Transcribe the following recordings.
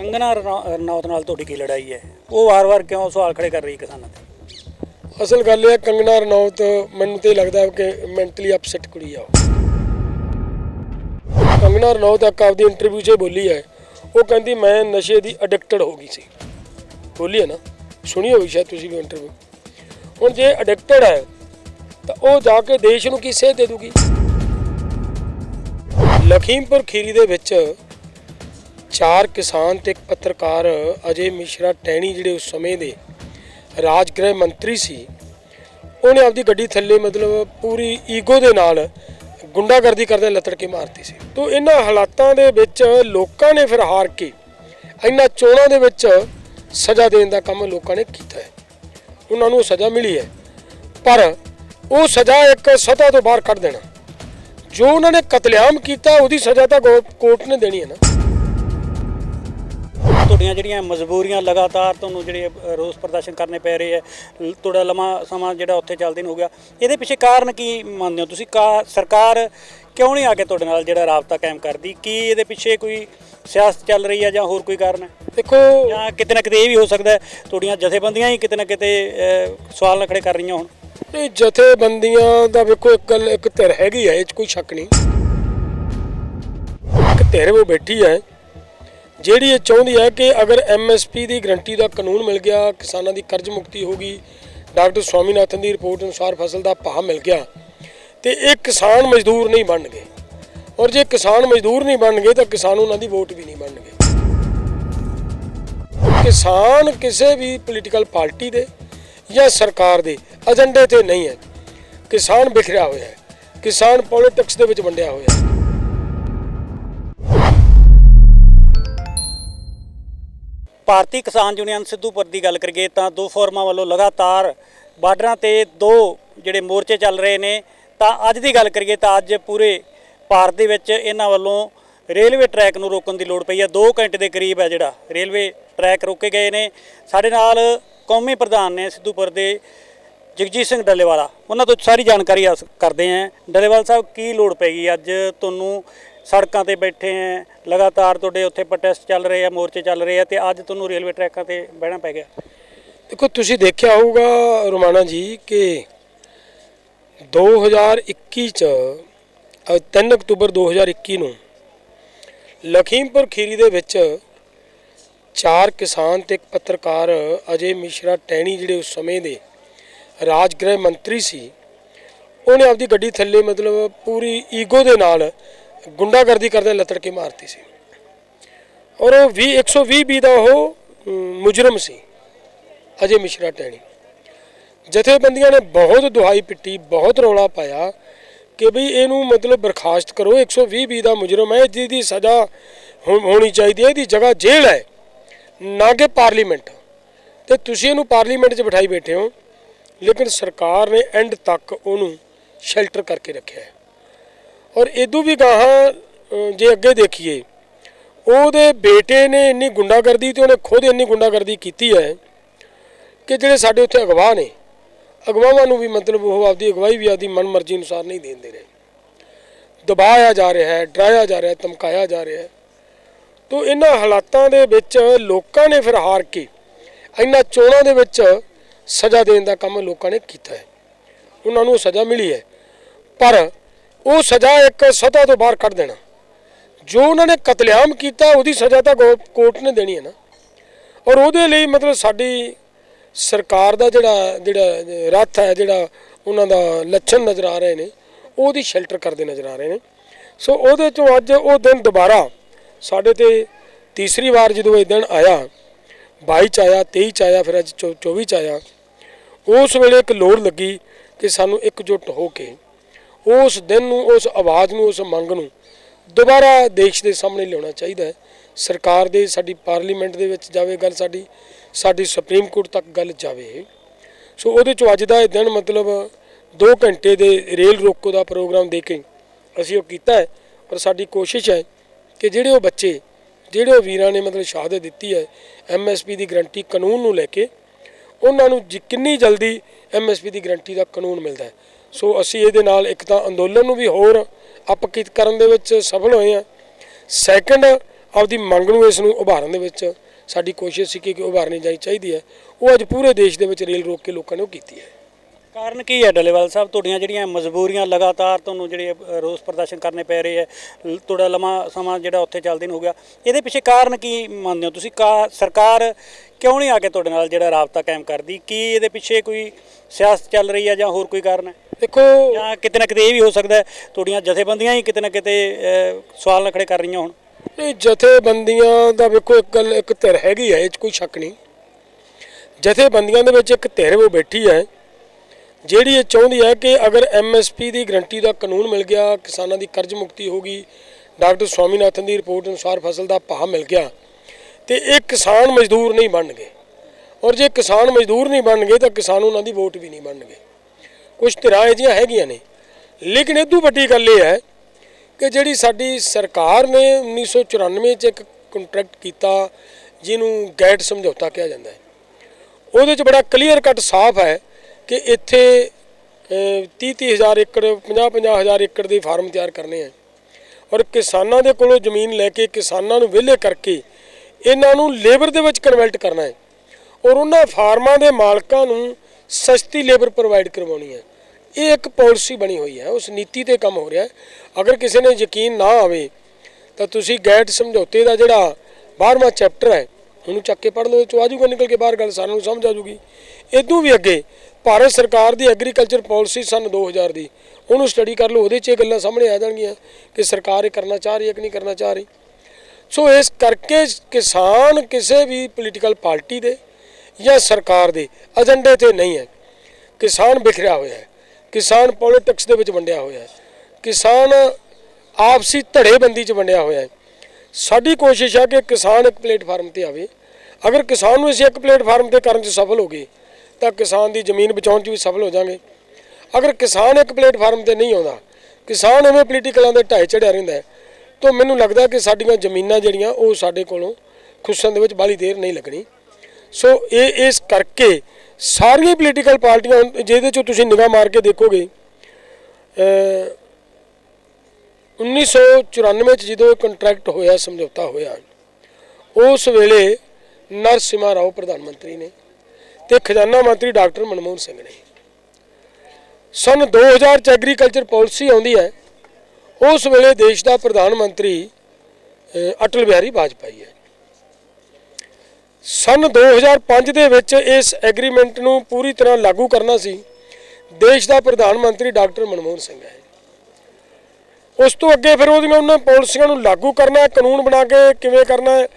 ਕੰਗਨਾ ਰਣੌਤ ਨਾਲ ਤੁਹਾਡੀ ਕੀ ਲੜਾਈ ਹੈ? ਉਹ ਵਾਰ-ਵਾਰ ਕਿਉਂ ਸਵਾਲ ਖੜੇ ਕਰ ਰਹੀ ਕਿਸਾਨਾਂ ਤੇ? ਅਸਲ ਗੱਲ ਇਹ ਹੈ, ਕੰਗਨਾ ਰਣੌਤ, ਮੈਨੂੰ ਤੇ ਲੱਗਦਾ ਕਿ ਮੈਂਟਲੀ ਅਪਸੈਟ ਕੁੜੀ ਆ ਕੰਗਨਾ ਰਣੌਤ ਇੱਕ ਆਪਦੀ ਇੰਟਰਵਿਊ 'ਚ ਬੋਲੀ ਹੈ, ਉਹ ਕਹਿੰਦੀ ਮੈਂ ਨਸ਼ੇ ਦੀ ਐਡਿਕਟਡ ਹੋ ਗਈ ਸੀ। ਬੋਲੀ ਹੈ ਨਾ? ਸੁਣੀ ਹੋਈ ਸ਼ਾਇਦ ਤੁਸੀਂ ਵੀ ਇੰਟਰਵਿਊ ਹੁਣ ਜੇ ਐਡਿਕਟਡ ਹੈ, ਤਾਂ ਉਹ ਜਾ ਕੇ ਦੇਸ਼ ਨੂੰ ਕੀ ਸੇਧ ਦੇ ਦੂਗੀ? ਲਖੀਮਪੁਰ ਖੀਰੀ ਦੇ ਵਿੱਚ ਚਾਰ ਕਿਸਾਨ ਤੇ ਇੱਕ ਪੱਤਰਕਾਰ ਅਜੇ ਮਿਸ਼ਰਾ ਟੈਣੀ ਜਿਹੜੇ ਉਸ ਸਮੇਂ ਦੇ ਰਾਜ ਗ੍ਰਹਿ ਮੰਤਰੀ ਸੀ, ਉਹਨੇ ਆਪਦੀ ਗੱਡੀ ਥੱਲੇ ਮਤਲਬ ਪੂਰੀ ਈਗੋ ਦੇ ਨਾਲ ਗੁੰਡਾਗਰਦੀ ਕਰਦੇ ਲਤੜ ਕੇ ਮਾਰਤੀ ਸੀ। ਤੋਂ ਇਹਨਾਂ ਹਾਲਾਤਾਂ ਦੇ ਵਿੱਚ ਲੋਕਾਂ ਨੇ ਫਿਰ ਹਾਰ ਕੇ ਇਹਨਾਂ ਚੋਣਾਂ ਦੇ ਵਿੱਚ ਸਜ਼ਾ ਦੇਣ ਦਾ ਕੰਮ ਲੋਕਾਂ ਨੇ ਕੀਤਾ ਹੈ। ਉਹਨਾਂ ਨੂੰ ਸਜ਼ਾ ਮਿਲੀ ਹੈ। ਪਰ ਉਹ ਸਜ਼ਾ ਇੱਕ ਸਤਾ ਤੋਂ ਬਾਹਰ ਕੱਢ ਦੇਣਾ, ਜੋ ਉਹਨਾਂ ਨੇ ਕਤਲੇਆਮ ਕੀਤਾ, ਉਹਦੀ ਸਜ਼ਾ ਤਾਂ ਗੋ- ਕੋਰਟ ਨੇ ਦੇਣੀ ਹੈ ਨਾ। ਤੁਹਾਡੀਆਂ ਜਿਹੜੀਆਂ ਮਜਬੂਰੀਆਂ ਲਗਾਤਾਰ ਤੁਹਾਨੂੰ ਜਿਹੜੇ ਰੋਸ ਪ੍ਰਦਰਸ਼ਨ ਕਰਨੇ ਪੈ ਰਹੇ ਹੈ ਤੁਹਾਡਾ ਲੰਮਾ ਸਮਾਂ ਜਿਹੜਾ ਉੱਥੇ ਚੱਲਦੇ ਨੂੰ ਹੋ ਗਿਆ। ਇਹਦੇ ਪਿੱਛੇ ਕਾਰਨ ਕੀ ਮੰਨਦੇ ਹੋ ਤੁਸੀਂ? ਕਾ ਸਰਕਾਰ ਕਿਉਂ ਨਹੀਂ ਆ ਕੇ ਤੁਹਾਡੇ ਨਾਲ ਜਿਹੜਾ ਰਾਬਤਾ ਕਾਇਮ ਕਰਦੀ? ਕੀ ਇਹਦੇ ਪਿੱਛੇ ਕੋਈ ਸਿਆਸਤ ਚੱਲ ਰਹੀ ਹੈ ਜਾਂ ਹੋਰ ਕੋਈ ਕਾਰਨ? ਹੈ ਦੇਖੋ ਜਾਂ ਕਿਤੇ ਨਾ ਕਿਤੇ ਇਹ ਵੀ ਹੋ ਸਕਦਾ ਤੁਹਾਡੀਆਂ ਜਥੇਬੰਦੀਆਂ ਹੀ ਕਿਤੇ ਨਾ ਕਿਤੇ ਸਵਾਲ ਨਾ ਖੜੇ ਕਰ ਰਹੀਆਂ ਹੁਣ। ਇਹ ਜਥੇਬੰਦੀਆਂ ਦਾ ਵੇਖੋ ਇੱਕ ਗੱਲ ਇੱਕ ਧਿਰ ਹੈਗੀ ਹੈ ਇਹ 'ਚ ਕੋਈ ਸ਼ੱਕ ਨਹੀਂ। ਇੱਕ ਧਿਰ ਉਹ ਬੈਠੀ ਹੈ ਜਿਹੜੀ ਇਹ ਚਾਹੁੰਦੀ ਹੈ ਕਿ ਅਗਰ ਐਮਐਸਪੀ ਦੀ ਗਰੰਟੀ ਦਾ ਕਾਨੂੰਨ ਮਿਲ ਗਿਆ, ਕਿਸਾਨਾਂ ਦੀ ਕਰਜ਼ ਮੁਕਤੀ ਹੋ ਗਈ, ਡਾਕਟਰ ਸਵਾਮੀਨਾਥਨ ਦੀ ਰਿਪੋਰਟ ਅਨੁਸਾਰ ਫਸਲ ਦਾ ਭਾਅ ਮਿਲ ਗਿਆ, ਤੇ ਇਹ ਕਿਸਾਨ ਮਜ਼ਦੂਰ ਨਹੀਂ ਬਣਨਗੇ। ਔਰ ਜੇ ਕਿਸਾਨ ਮਜ਼ਦੂਰ ਨਹੀਂ ਬਣਨਗੇ, ਤਾਂ ਕਿਸਾਨ ਉਹਨਾਂ ਦੀ ਵੋਟ ਵੀ ਨਹੀਂ ਬਣਨਗੇ। ਕਿਸਾਨ ਕਿਸੇ ਵੀ ਪੋਲੀਟੀਕਲ ਪਾਰਟੀ ਦੇ ਜਾਂ ਸਰਕਾਰ ਦੇ ਏਜੰਡੇ ਤੇ ਨਹੀਂ ਹੈ। ਕਿਸਾਨ ਬਿਖਰਿਆ ਹੋਇਆ ਹੈ। ਕਿਸਾਨ ਪੋਲਿਟਿਕਸ ਦੇ ਵਿੱਚ ਵੰਡਿਆ ਹੋਇਆ ਹੈ। ਭਾਰਤੀ ਕਿਸਾਨ ਯੂਨੀਅਨ ਸਿੱਧੂਪੁਰ ਦੀ ਗੱਲ ਕਰੀਏ ਤਾਂ ਦੋ ਫੋਰਮਾਂ ਵੱਲੋਂ ਲਗਾਤਾਰ ਬਾਰਡਰਾਂ ਤੇ ਦੋ ਜਿਹੜੇ ਮੋਰਚੇ ਚੱਲ ਰਹੇ ਨੇ। ਤਾਂ ਅੱਜ ਦੀ ਗੱਲ ਕਰੀਏ ਤਾਂ ਅੱਜ ਪੂਰੇ ਭਾਰਤ ਦੇ ਵਿੱਚ ਇਹਨਾਂ ਵੱਲੋਂ ਰੇਲਵੇ ਟਰੈਕ ਨੂੰ ਰੋਕਣ ਦੀ ਲੋੜ ਪਈ ਹੈ। 2 ਘੰਟੇ ਦੇ ਕਰੀਬ ਹੈ ਜਿਹੜਾ ਰੇਲਵੇ ਟਰੈਕ ਰੋਕੇ ਗਏ ਨੇ। ਸਾਡੇ ਨਾਲ ਕੌਮੀ ਪ੍ਰਧਾਨ ਨੇ ਸਿੱਧੂਪੁਰ ਦੇ ਜਗਜੀਤ ਸਿੰਘ ਡੱਲੇਵਾਲਾ। ਉਹਨਾਂ ਤੋਂ ਸਾਰੀ ਜਾਣਕਾਰੀ ਹਾਸਲ ਕਰਦੇ ਆਂ ਡੱਲੇਵਾਲ ਸਾਹਿਬ, ਕੀ ਲੋੜ ਪੈਗੀ ਅੱਜ ਤੁਹਾਨੂੰ ਸੜਕਾਂ ਤੇ ਬੈਠੇ ਆਂ ਲਗਾਤਾਰ ਤੁਹਾਡੇ ਉੱਥੇ ਪ੍ਰੋਟੈਸਟ ਚੱਲ ਰਹੇ ਆ ਮੋਰਚੇ ਚੱਲ ਰਹੇ ਆ ਤੇ ਅੱਜ ਤੁਹਾਨੂੰ ਰੇਲਵੇ ਟਰੈਕਾਂ ਤੇ ਬਹਿਣਾ ਪੈ ਗਿਆ। ਦੇਖੋ ਤੁਸੀਂ ਦੇਖਿਆ ਹੋਊਗਾ ਰੋਮਾਨਾ ਜੀ ਕਿ 2021 ਚ ਅ, 3 ਅਕਤੂਬਰ 2021 ਨੂੰ ਲਖੀਮਪੁਰ ਖੀਰੀ ਦੇ ਵਿੱਚ ਚਾਰ ਕਿਸਾਨ ਤੇ ਇੱਕ ਪੱਤਰਕਾਰ ਅਜੇ ਮਿਸ਼ਰਾ ਟੈਣੀ ਜਿਹੜੇ ਉਸ ਸਮੇਂ ਦੇ ਰਾਜ ਗ੍ਰਹਿ ਮੰਤਰੀ ਸੀ ਉਹਨੇ ਆਪਦੀ ਗੱਡੀ ਥੱਲੇ ਮਤਲਬ ਪੂਰੀ ਈਗੋ ਦੇ ਨਾਲ ਗੁੰਡਾਗਰਦੀ ਕਰਦੇ ਲੱਤੜ ਕੇ ਮਾਰਤੀ ਸੀ। ਔਰ ਉਹ 20 120 ਬੀ ਦਾ ਉਹ ਮੁਜਰਮ ਸੀ, ਅਜੇ ਮਿਸ਼ਰਾ ਟੈਣੀ ਜਥੇਬੰਦੀਆਂ ਨੇ ਬਹੁਤ ਦੁਹਾਈ ਪਿੱਟੀ, ਬਹੁਤ ਰੌਲਾ ਪਾਇਆ ਕਿ ਭਈ ਇਹਨੂੰ ਮਤਲਬ ਬਰਖਾਸਤ ਕਰੋ 120 ਬੀ ਦਾ ਮੁਜਰਮ ਹੈ, ਜਿਹਦੀ ਸਜ਼ਾ ਹੋ- ਹੋਣੀ ਚਾਹੀਦੀ ਹੈ, ਇਹਦੀ ਜਗ੍ਹਾ ਜੇਲ੍ਹ ਹੈ, ਨਾ ਕਿ ਪਾਰਲੀਮੈਂਟ। ਤੇ ਤੁਸੀਂ ਇਹਨੂੰ ਪਾਰਲੀਮੈਂਟ 'ਚ ਬਿਠਾਈ ਬੈਠੇ ਹੋ, ਲੇਕਿਨ ਸਰਕਾਰ ਨੇ ਐਂਡ ਤੱਕ ਉਹਨੂੰ ਸ਼ੈਲਟਰ ਕਰਕੇ ਰੱਖਿਆ ਹੈ। ਔਰ ਇਦੋਂ ਵੀ ਗਾਹਾਂ ਜੇ ਅੱਗੇ ਦੇਖੀਏ, ਉਹਦੇ ਬੇਟੇ ਨੇ ਇੰਨੀ ਗੁੰਡਾਗਰਦੀ ਤੇ ਉਹਨੇ ਖੁਦ ਇੰਨੀ ਗੁੰਡਾਗਰਦੀ ਕੀਤੀ ਹੈ ਕਿ ਜਿਹੜੇ ਸਾਡੇ ਉੱਥੇ ਅਗਵਾਹ ਨੇ ਅਗਵਾਵਾਂ ਨੂੰ ਵੀ ਮਤਲਬ ਉਹ ਆਪਦੀ ਅਗਵਾਈ ਵੀ ਆਪਦੀ ਮਨਮਰਜ਼ੀ ਅਨੁਸਾਰ ਨਹੀਂ ਦੇਣ ਦੇ ਰਹੇ। ਦਬਾਇਆ ਜਾ ਰਿਹਾ ਹੈ, ਡਰਾਇਆ ਜਾ ਰਿਹਾ ਹੈ, ਧਮਕਾਇਆ ਜਾ ਰਿਹਾ ਹੈ। ਤੋ ਇਹਨਾਂ ਹਾਲਾਤਾਂ ਦੇ ਵਿੱਚ ਲੋਕਾਂ ਨੇ ਫਿਰ ਹਾਰ ਕੇ, ਇਹਨਾਂ ਚੋਣਾਂ ਦੇ ਵਿੱਚ ਸਜ਼ਾ ਦੇਣ ਦਾ ਕੰਮ ਲੋਕਾਂ ਨੇ ਕੀਤਾ ਹੈ। ਉਹਨਾਂ ਨੂੰ ਸਜ਼ਾ ਮਿਲੀ ਹੈ। ਪਰ ਉਹ ਸਜ਼ਾ ਇੱਕ ਸਤਾ ਤੋਂ ਬਾਹਰ ਕੱਢ ਦੇਣਾ। ਜੋ ਉਹਨਾਂ ਨੇ ਕਤਲੇਆਮ ਕੀਤਾ, ਉਹਦੀ ਸਜ਼ਾ ਤਾਂ ਗੋ- ਕੋਰਟ ਨੇ ਦੇਣੀ ਹੈ ਨਾ। ਔਰ ਉਹਦੇ ਲਈ ਮਤਲਬ ਸਾਡੀ ਸਰਕਾਰ ਦਾ ਜਿਹੜਾ ਜਿਹੜਾ ਰੱਥ ਹੈ, ਜਿਹੜਾ ਉਹਨਾਂ ਦਾ ਲੱਛਣ ਨਜ਼ਰ ਆ ਰਹੇ ਨੇ, ਉਹਦੀ ਸ਼ੈਲਟਰ ਕਰਦੇ ਨਜ਼ਰ ਆ ਰਹੇ ਨੇ। ਸੋ ਉਹਦੇ ਚੋਂ ਅੱਜ ਉਹ ਦਿਨ ਦੁਬਾਰਾ ਸਾਡੇ ਤੇ ਤੀਸਰੀ ਵਾਰ ਜਦੋਂ ਇਹ ਦਿਨ ਆਇਆ 22 ਚ ਆਇਆ 23 ਚ ਆਇਆ, ਫਿਰ ਅੱਜ ਚੌ- 24 ਚ ਆਇਆ, ਉਸ ਵੇਲੇ ਇੱਕ ਲੋੜ ਲੱਗੀ ਕਿ ਸਾਨੂੰ ਇਕਜੁੱਟ ਹੋ ਕੇ ਉਸ ਦਿਨ ਨੂੰ, ਉਸ ਆਵਾਜ਼ ਨੂੰ, ਉਸ ਮੰਗ ਨੂੰ ਦੁਬਾਰਾ ਦੇਸ਼ ਦੇ ਸਾਹਮਣੇ ਲਿਆਉਣਾ ਚਾਹੀਦਾ ਹੈ। ਸਰਕਾਰ ਦੇ, ਸਾਡੀ ਪਾਰਲੀਮੈਂਟ ਦੇ ਵਿੱਚ ਜਾਵੇ ਗੱਲ ਸਾਡੀ ਸਾਡੀ ਸੁਪਰੀਮ ਕੋਰਟ ਤੱਕ ਗੱਲ ਜਾਵੇ। ਸੋ ਉਹਦੇ ਚੋਂ ਅੱਜ ਦਾ ਇਹ ਦਿਨ ਮਤਲਬ 2 ਘੰਟੇ ਦੇ ਰੇਲ ਰੋਕੋ ਦਾ ਪ੍ਰੋਗਰਾਮ ਦੇ ਕੇ ਅਸੀਂ ਉਹ ਕੀਤਾ ਹੈ। ਪਰ ਸਾਡੀ ਕੋਸ਼ਿਸ਼ ਹੈ ਕਿ ਜਿਹੜੇ ਉਹ ਬੱਚੇ, ਜਿਹੜੇ ਉਹ ਵੀਰਾਂ ਨੇ ਮਤਲਬ ਸ਼ਹਾਦਤ ਦਿੱਤੀ ਹੈ ਐਮਐਸਪੀ ਦੀ ਗਰੰਟੀ ਕਾਨੂੰਨ ਨੂੰ ਲੈ ਕੇ, ਉਹਨਾਂ ਨੂੰ ਜਿ- ਕਿੰਨੀ ਜਲਦੀ ਐਮਐਸਪੀ ਦੀ ਗਰੰਟੀ ਦਾ ਕਾਨੂੰਨ ਮਿਲਦਾ ਹੈ। ਸੋ ਅਸੀਂ ਇਹਦੇ ਨਾਲ ਇੱਕ ਤਾਂ ਅੰਦੋਲਨ ਨੂੰ ਵੀ ਹੋਰ ਅਪਕਿਤ ਕਰਨ ਦੇ ਵਿੱਚ ਸਫਲ ਹੋਏ ਹਾਂ। ਸੈਕੰਡ ਆਪਦੀ ਮੰਗ ਨੂੰ ਇਸ ਨੂੰ ਉਭਾਰਨ ਦੇ ਵਿੱਚ ਸਾਡੀ ਕੋਸ਼ਿਸ਼ ਸੀ ਕਿ ਉਭਾਰਨੀ ਜਾਈ ਚਾਹੀਦੀ ਹੈ। ਉਹ ਅੱਜ ਪੂਰੇ ਦੇਸ਼ ਦੇ ਵਿੱਚ ਰੇਲ ਰੋਕ ਕੇ ਲੋਕਾਂ ਨੇ ਉਹ ਕੀਤੀ ਹੈ। ਕਾਰਨ ਕੀ ਹੈ ਡੱਲੇਵਾਲ ਸਾਹਿਬ? ਤੁਹਾਡੀਆਂ ਜਿਹੜੀਆਂ ਮਜਬੂਰੀਆਂ ਲਗਾਤਾਰ ਤੁਹਾਨੂੰ ਜਿਹੜੇ ਰੋਸ ਪ੍ਰਦਰਸ਼ਨ ਕਰਨੇ ਪੈ ਰਹੇ ਹੈ ਤੁਹਾਡਾ ਲੰਮਾ ਸਮਾਂ ਜਿਹੜਾ ਉੱਥੇ ਚੱਲਦੇ ਨੂੰ ਹੋ ਗਿਆ। ਇਹਦੇ ਪਿੱਛੇ ਕਾਰਨ ਕੀ ਮੰਨਦੇ ਹੋ ਤੁਸੀਂ? ਕਾ, ਸਰਕਾਰ ਕਿਉਂ ਨਹੀਂ ਆ ਕੇ ਤੁਹਾਡੇ ਨਾਲ ਜਿਹੜਾ ਰਾਬਤਾ ਕਾਇਮ ਕਰਦੀ? ਕੀ ਇਹਦੇ ਪਿੱਛੇ ਕੋਈ ਸਿਆਸਤ ਚੱਲ ਰਹੀ ਹੈ ਜਾਂ ਹੋਰ ਕੋਈ ਕਾਰਨ ਹੈ? ਦੇਖੋ। ਜਾਂ ਕਿਤੇ ਨਾ ਕਿਤੇ ਇਹ ਵੀ ਹੋ ਸਕਦਾ ਹੈ ਤੁਹਾਡੀਆਂ ਜਥੇਬੰਦੀਆਂ ਹੀ ਕਿਤੇ ਨਾ ਕਿਤੇ ਸਵਾਲ ਨਾ ਖੜੇ ਕਰ ਰਹੀਆਂ ਹੁਣ। ਇਹ ਜਥੇਬੰਦੀਆਂ ਦਾ ਵੇਖੋ ਇੱਕ ਗੱਲ ਇੱਕ ਧਿਰ ਹੈਗੀ ਹੈ ਇਹ 'ਚ ਕੋਈ ਸ਼ੱਕ ਨਹੀਂ। ਜਥੇਬੰਦੀਆਂ ਦੇ ਵਿੱਚ ਇੱਕ ਧਿਰ ਉਹ ਬੈਠੀ ਹੈ ਜਿਹੜੀ ਇਹ ਚਾਹੁੰਦੀ ਹੈ ਕਿ ਅਗਰ ਐਮਐਸਪੀ ਦੀ ਗਰੰਟੀ ਦਾ ਕਾਨੂੰਨ ਮਿਲ ਗਿਆ ਕਿਸਾਨਾਂ ਦੀ ਕਰਜ਼ ਮੁਕਤੀ ਹੋ ਗਈ ਡਾਕਟਰ ਸਵਾਮੀਨਾਥਨ ਦੀ ਰਿਪੋਰਟ ਅਨੁਸਾਰ ਫਸਲ ਦਾ ਭਾਅ ਮਿਲ ਗਿਆ ਤੇ ਇਹ ਕਿਸਾਨ ਮਜ਼ਦੂਰ ਨਹੀਂ ਬਣਨਗੇ। ਔਰ ਜੇ ਕਿਸਾਨ ਮਜ਼ਦੂਰ ਨਹੀਂ ਬਣਨਗੇ ਤਾਂ ਕਿਸਾਨ ਉਹਨਾਂ ਦੀ ਵੋਟ ਵੀ ਨਹੀਂ ਬਣਨਗੇ। ਕੁਝ ਧਿਰਾਂ ਇਹ ਜਿਹੀਆਂ ਹੈਗੀਆਂ ਨੇ। ਲੇਕਿਨ ਇਹ ਤੋਂ ਵੱਡੀ ਗੱਲ ਇਹ ਹੈ ਕਿ ਜਿਹੜੀ ਸਾਡੀ ਸਰਕਾਰ ਨੇ 1994 ਚ ਇੱਕ ਕੰਟਰੈਕਟ ਕੀਤਾ, ਜਿਹਨੂੰ ਗੈਟ ਸਮਝੌਤਾ ਕਿਹਾ ਜਾਂਦਾ ਹੈ। ਉਹਦੇ ਚ ਬੜਾ ਕਲੀਅਰ ਕੱਟ ਸਾਫ਼ ਹੈ ਕਿ ਇੱਥੇ 30 ਹਜ਼ਾਰ ਏਕੜ 50 ਹਜ਼ਾਰ ਏਕੜ ਦੇ ਫਾਰਮ ਤਿਆਰ ਕਰਨੇ ਆ ਔਰ ਕਿਸਾਨਾਂ ਦੇ ਕੋਲੋਂ ਜ਼ਮੀਨ ਲੈ ਕੇ ਕਿਸਾਨਾਂ ਨੂੰ ਵਿਹਲੇ ਕਰਕੇ ਇਹਨਾਂ ਨੂੰ ਲੇਬਰ ਦੇ ਵਿੱਚ ਕਨਵਰਟ ਕਰਨਾ ਹੈ। ਔਰ ਉਹਨਾਂ ਫਾਰਮਾਂ ਦੇ ਮਾਲਕਾਂ ਨੂੰ ਸਸਤੀ ਲੇਬਰ ਪ੍ਰੋਵਾਈਡ ਕਰਵਾਉਣੀ ਹੈ। ਇਹ ਇੱਕ ਪਾਲਿਸੀ ਬਣੀ ਹੋਈ ਹੈ, ਉਸ ਨੀਤੀ ਤੇ ਕੰਮ ਹੋ ਰਿਹਾ ਹੈ। ਅਗਰ ਕਿਸੇ ਨੇ ਯਕੀਨ ਨਾ ਆਵੇ, ਤਾਂ ਤੁਸੀਂ ਗੈਟ ਸਮਝੌਤੇ ਦਾ ਜਿਹੜਾ 12ਵਾਂ ਚੈਪਟਰ ਹੈ, ਉਹਨੂੰ ਚੱਕ ਕੇ ਪੜ੍ਹ ਲਓ ਚੋ ਆਜੂਗਾ ਨਿਕਲ ਕੇ ਬਾਹਰ ਗੱਲ, ਸਾਨੂੰ ਸਮਝ ਆ ਜੂਗੀ ਇਦੋਂ ਵੀ ਅੱਗੇ, ਭਾਰਤ ਸਰਕਾਰ ਦੀ ਐਗਰੀਕਲਚਰ ਪਾਲਿਸੀ ਸਨ 2000 ਦੀ, ਉਹਨੂੰ ਸਟੱਡੀ ਕਰ ਲਓ, ਉਹਦੇ 'ਚ ਇਹ ਗੱਲਾਂ ਸਾਹਮਣੇ ਆ ਜਾਣਗੀਆਂ ਕਿ ਸਰਕਾਰ ਇਹ ਕਰਨਾ ਚਾਹ ਰਹੀ ਹੈ ਕਿ ਨਹੀਂ ਕਰਨਾ ਚਾਹ ਰਹੀ। ਸੋ ਇਸ ਕਰਕੇ ਕਿਸਾਨ ਕਿਸੇ ਵੀ ਪੋਲੀਟੀਕਲ ਪਾਰਟੀ ਦੇ ਜਾਂ ਸਰਕਾਰ ਦੇ ਏਜੰਡੇ ਤੇ ਨਹੀਂ ਹੈ। ਕਿਸਾਨ ਬਿਖਰਿਆ ਹੋਇਆ ਹੈ। ਕਿਸਾਨ ਪੋਲਿਟਿਕਸ ਦੇ ਵਿੱਚ ਵੰਡਿਆ ਹੋਇਆ ਹੈ। ਕਿਸਾਨ ਆਪਸੀ ਧੜੇਬੰਦੀ 'ਚ ਵੰਡਿਆ ਹੋਇਆ ਹੈ। ਸਾਡੀ ਕੋਸ਼ਿਸ਼ ਹੈ ਕਿ ਕਿਸਾਨ ਇੱਕ ਪਲੇਟਫਾਰਮ ਤੇ ਆਵੇ। ਅਗਰ ਕਿਸਾਨ ਨੂੰ ਅਸੀਂ ਇੱਕ ਪਲੇਟਫਾਰਮ ਤੇ ਕਰਨ 'ਚ ਸਫਲ ਹੋ ਗਏ, ਤਾਂ ਕਿਸਾਨ ਦੀ ਜ਼ਮੀਨ ਬਚਾਉਣ 'ਚ ਵੀ ਸਫਲ ਹੋ ਜਾਾਂਗੇ। ਅਗਰ ਕਿਸਾਨ ਇੱਕ ਪਲੇਟਫਾਰਮ ਤੇ ਨਹੀਂ ਆਉਂਦਾ, ਕਿਸਾਨ ਐਵੇਂ ਪੋਲੀਟੀਕਲਾਂ ਦੇ ਢਾਈ ਚੜਿਆ ਰਹਿੰਦਾ ਹੈ, ਤਾਂ ਮੈਨੂੰ ਲੱਗਦਾ ਕਿ ਸਾਡੀਆਂ ਜ਼ਮੀਨਾਂ ਜਿਹੜੀਆਂ, ਉਹ ਸਾਡੇ ਕੋਲੋਂ ਖੁੱਸਣ ਦੇ ਵਿੱਚ ਬਾਲੀ ਦੇਰ ਨਹੀਂ ਲੱਗਣੀ। ਸੋ ਇਹ, ਇਸ ਕਰਕੇ ਸਾਰੀਆਂ ਪੋਲੀਟੀਕਲ ਪਾਰਟੀਆਂ ਜਿਹਦੇ ਚੋਂ ਤੁਸੀਂ ਨਿਗਾਹ ਮਾਰ ਕੇ ਦੇਖੋਗੇ ਅ 1994 ਚ ਜਦੋਂ ਕੰਟਰੈਕਟ ਹੋਇਆ, ਸਮਝੌਤਾ ਹੋਇਆ, ਉਸ ਵੇਲੇ ਨਰਸਿਮਾ ਰਾਓ ਪ੍ਰਧਾਨ ਮੰਤਰੀ ਨੇ ਤੇ ਖਜ਼ਾਨਾ ਮੰਤਰੀ ਡਾਕਟਰ ਮਨਮੋਹਨ ਸਿੰਘ ਨੇ। ਸਨ 2000 ਚ ਐਗਰੀਕਲਚਰ ਪਾਲਿਸੀ ਆਉਂਦੀ ਹੈ, ਉਸ ਵੇਲੇ ਦੇਸ਼ ਦਾ ਪ੍ਰਧਾਨ ਮੰਤਰੀ ਅਟਲ ਬਿਹਾਰੀ ਵਾਜਪਾਈ ਹੈ। ਸਨ 2005 ਦੇ ਵਿੱਚ ਇਸ ਐਗਰੀਮੈਂਟ ਨੂੰ ਪੂਰੀ ਤਰ੍ਹਾਂ ਲਾਗੂ ਕਰਨਾ ਸੀ, ਦੇਸ਼ ਦਾ ਪ੍ਰਧਾਨ ਮੰਤਰੀ ਡਾਕਟਰ ਮਨਮੋਹਨ ਸਿੰਘ ਹੈ। ਉਸ ਤੋਂ ਅੱਗੇ ਫਿਰ ਉਹਦੀਆਂ ਉਹਨਾਂ ਪਾਲਿਸੀਆਂ ਨੂੰ ਲਾਗੂ ਕਰਨਾ, ਕਾਨੂੰਨ ਬਣਾ ਕੇ ਕਿਵੇਂ ਕਰਨਾ ਹੈ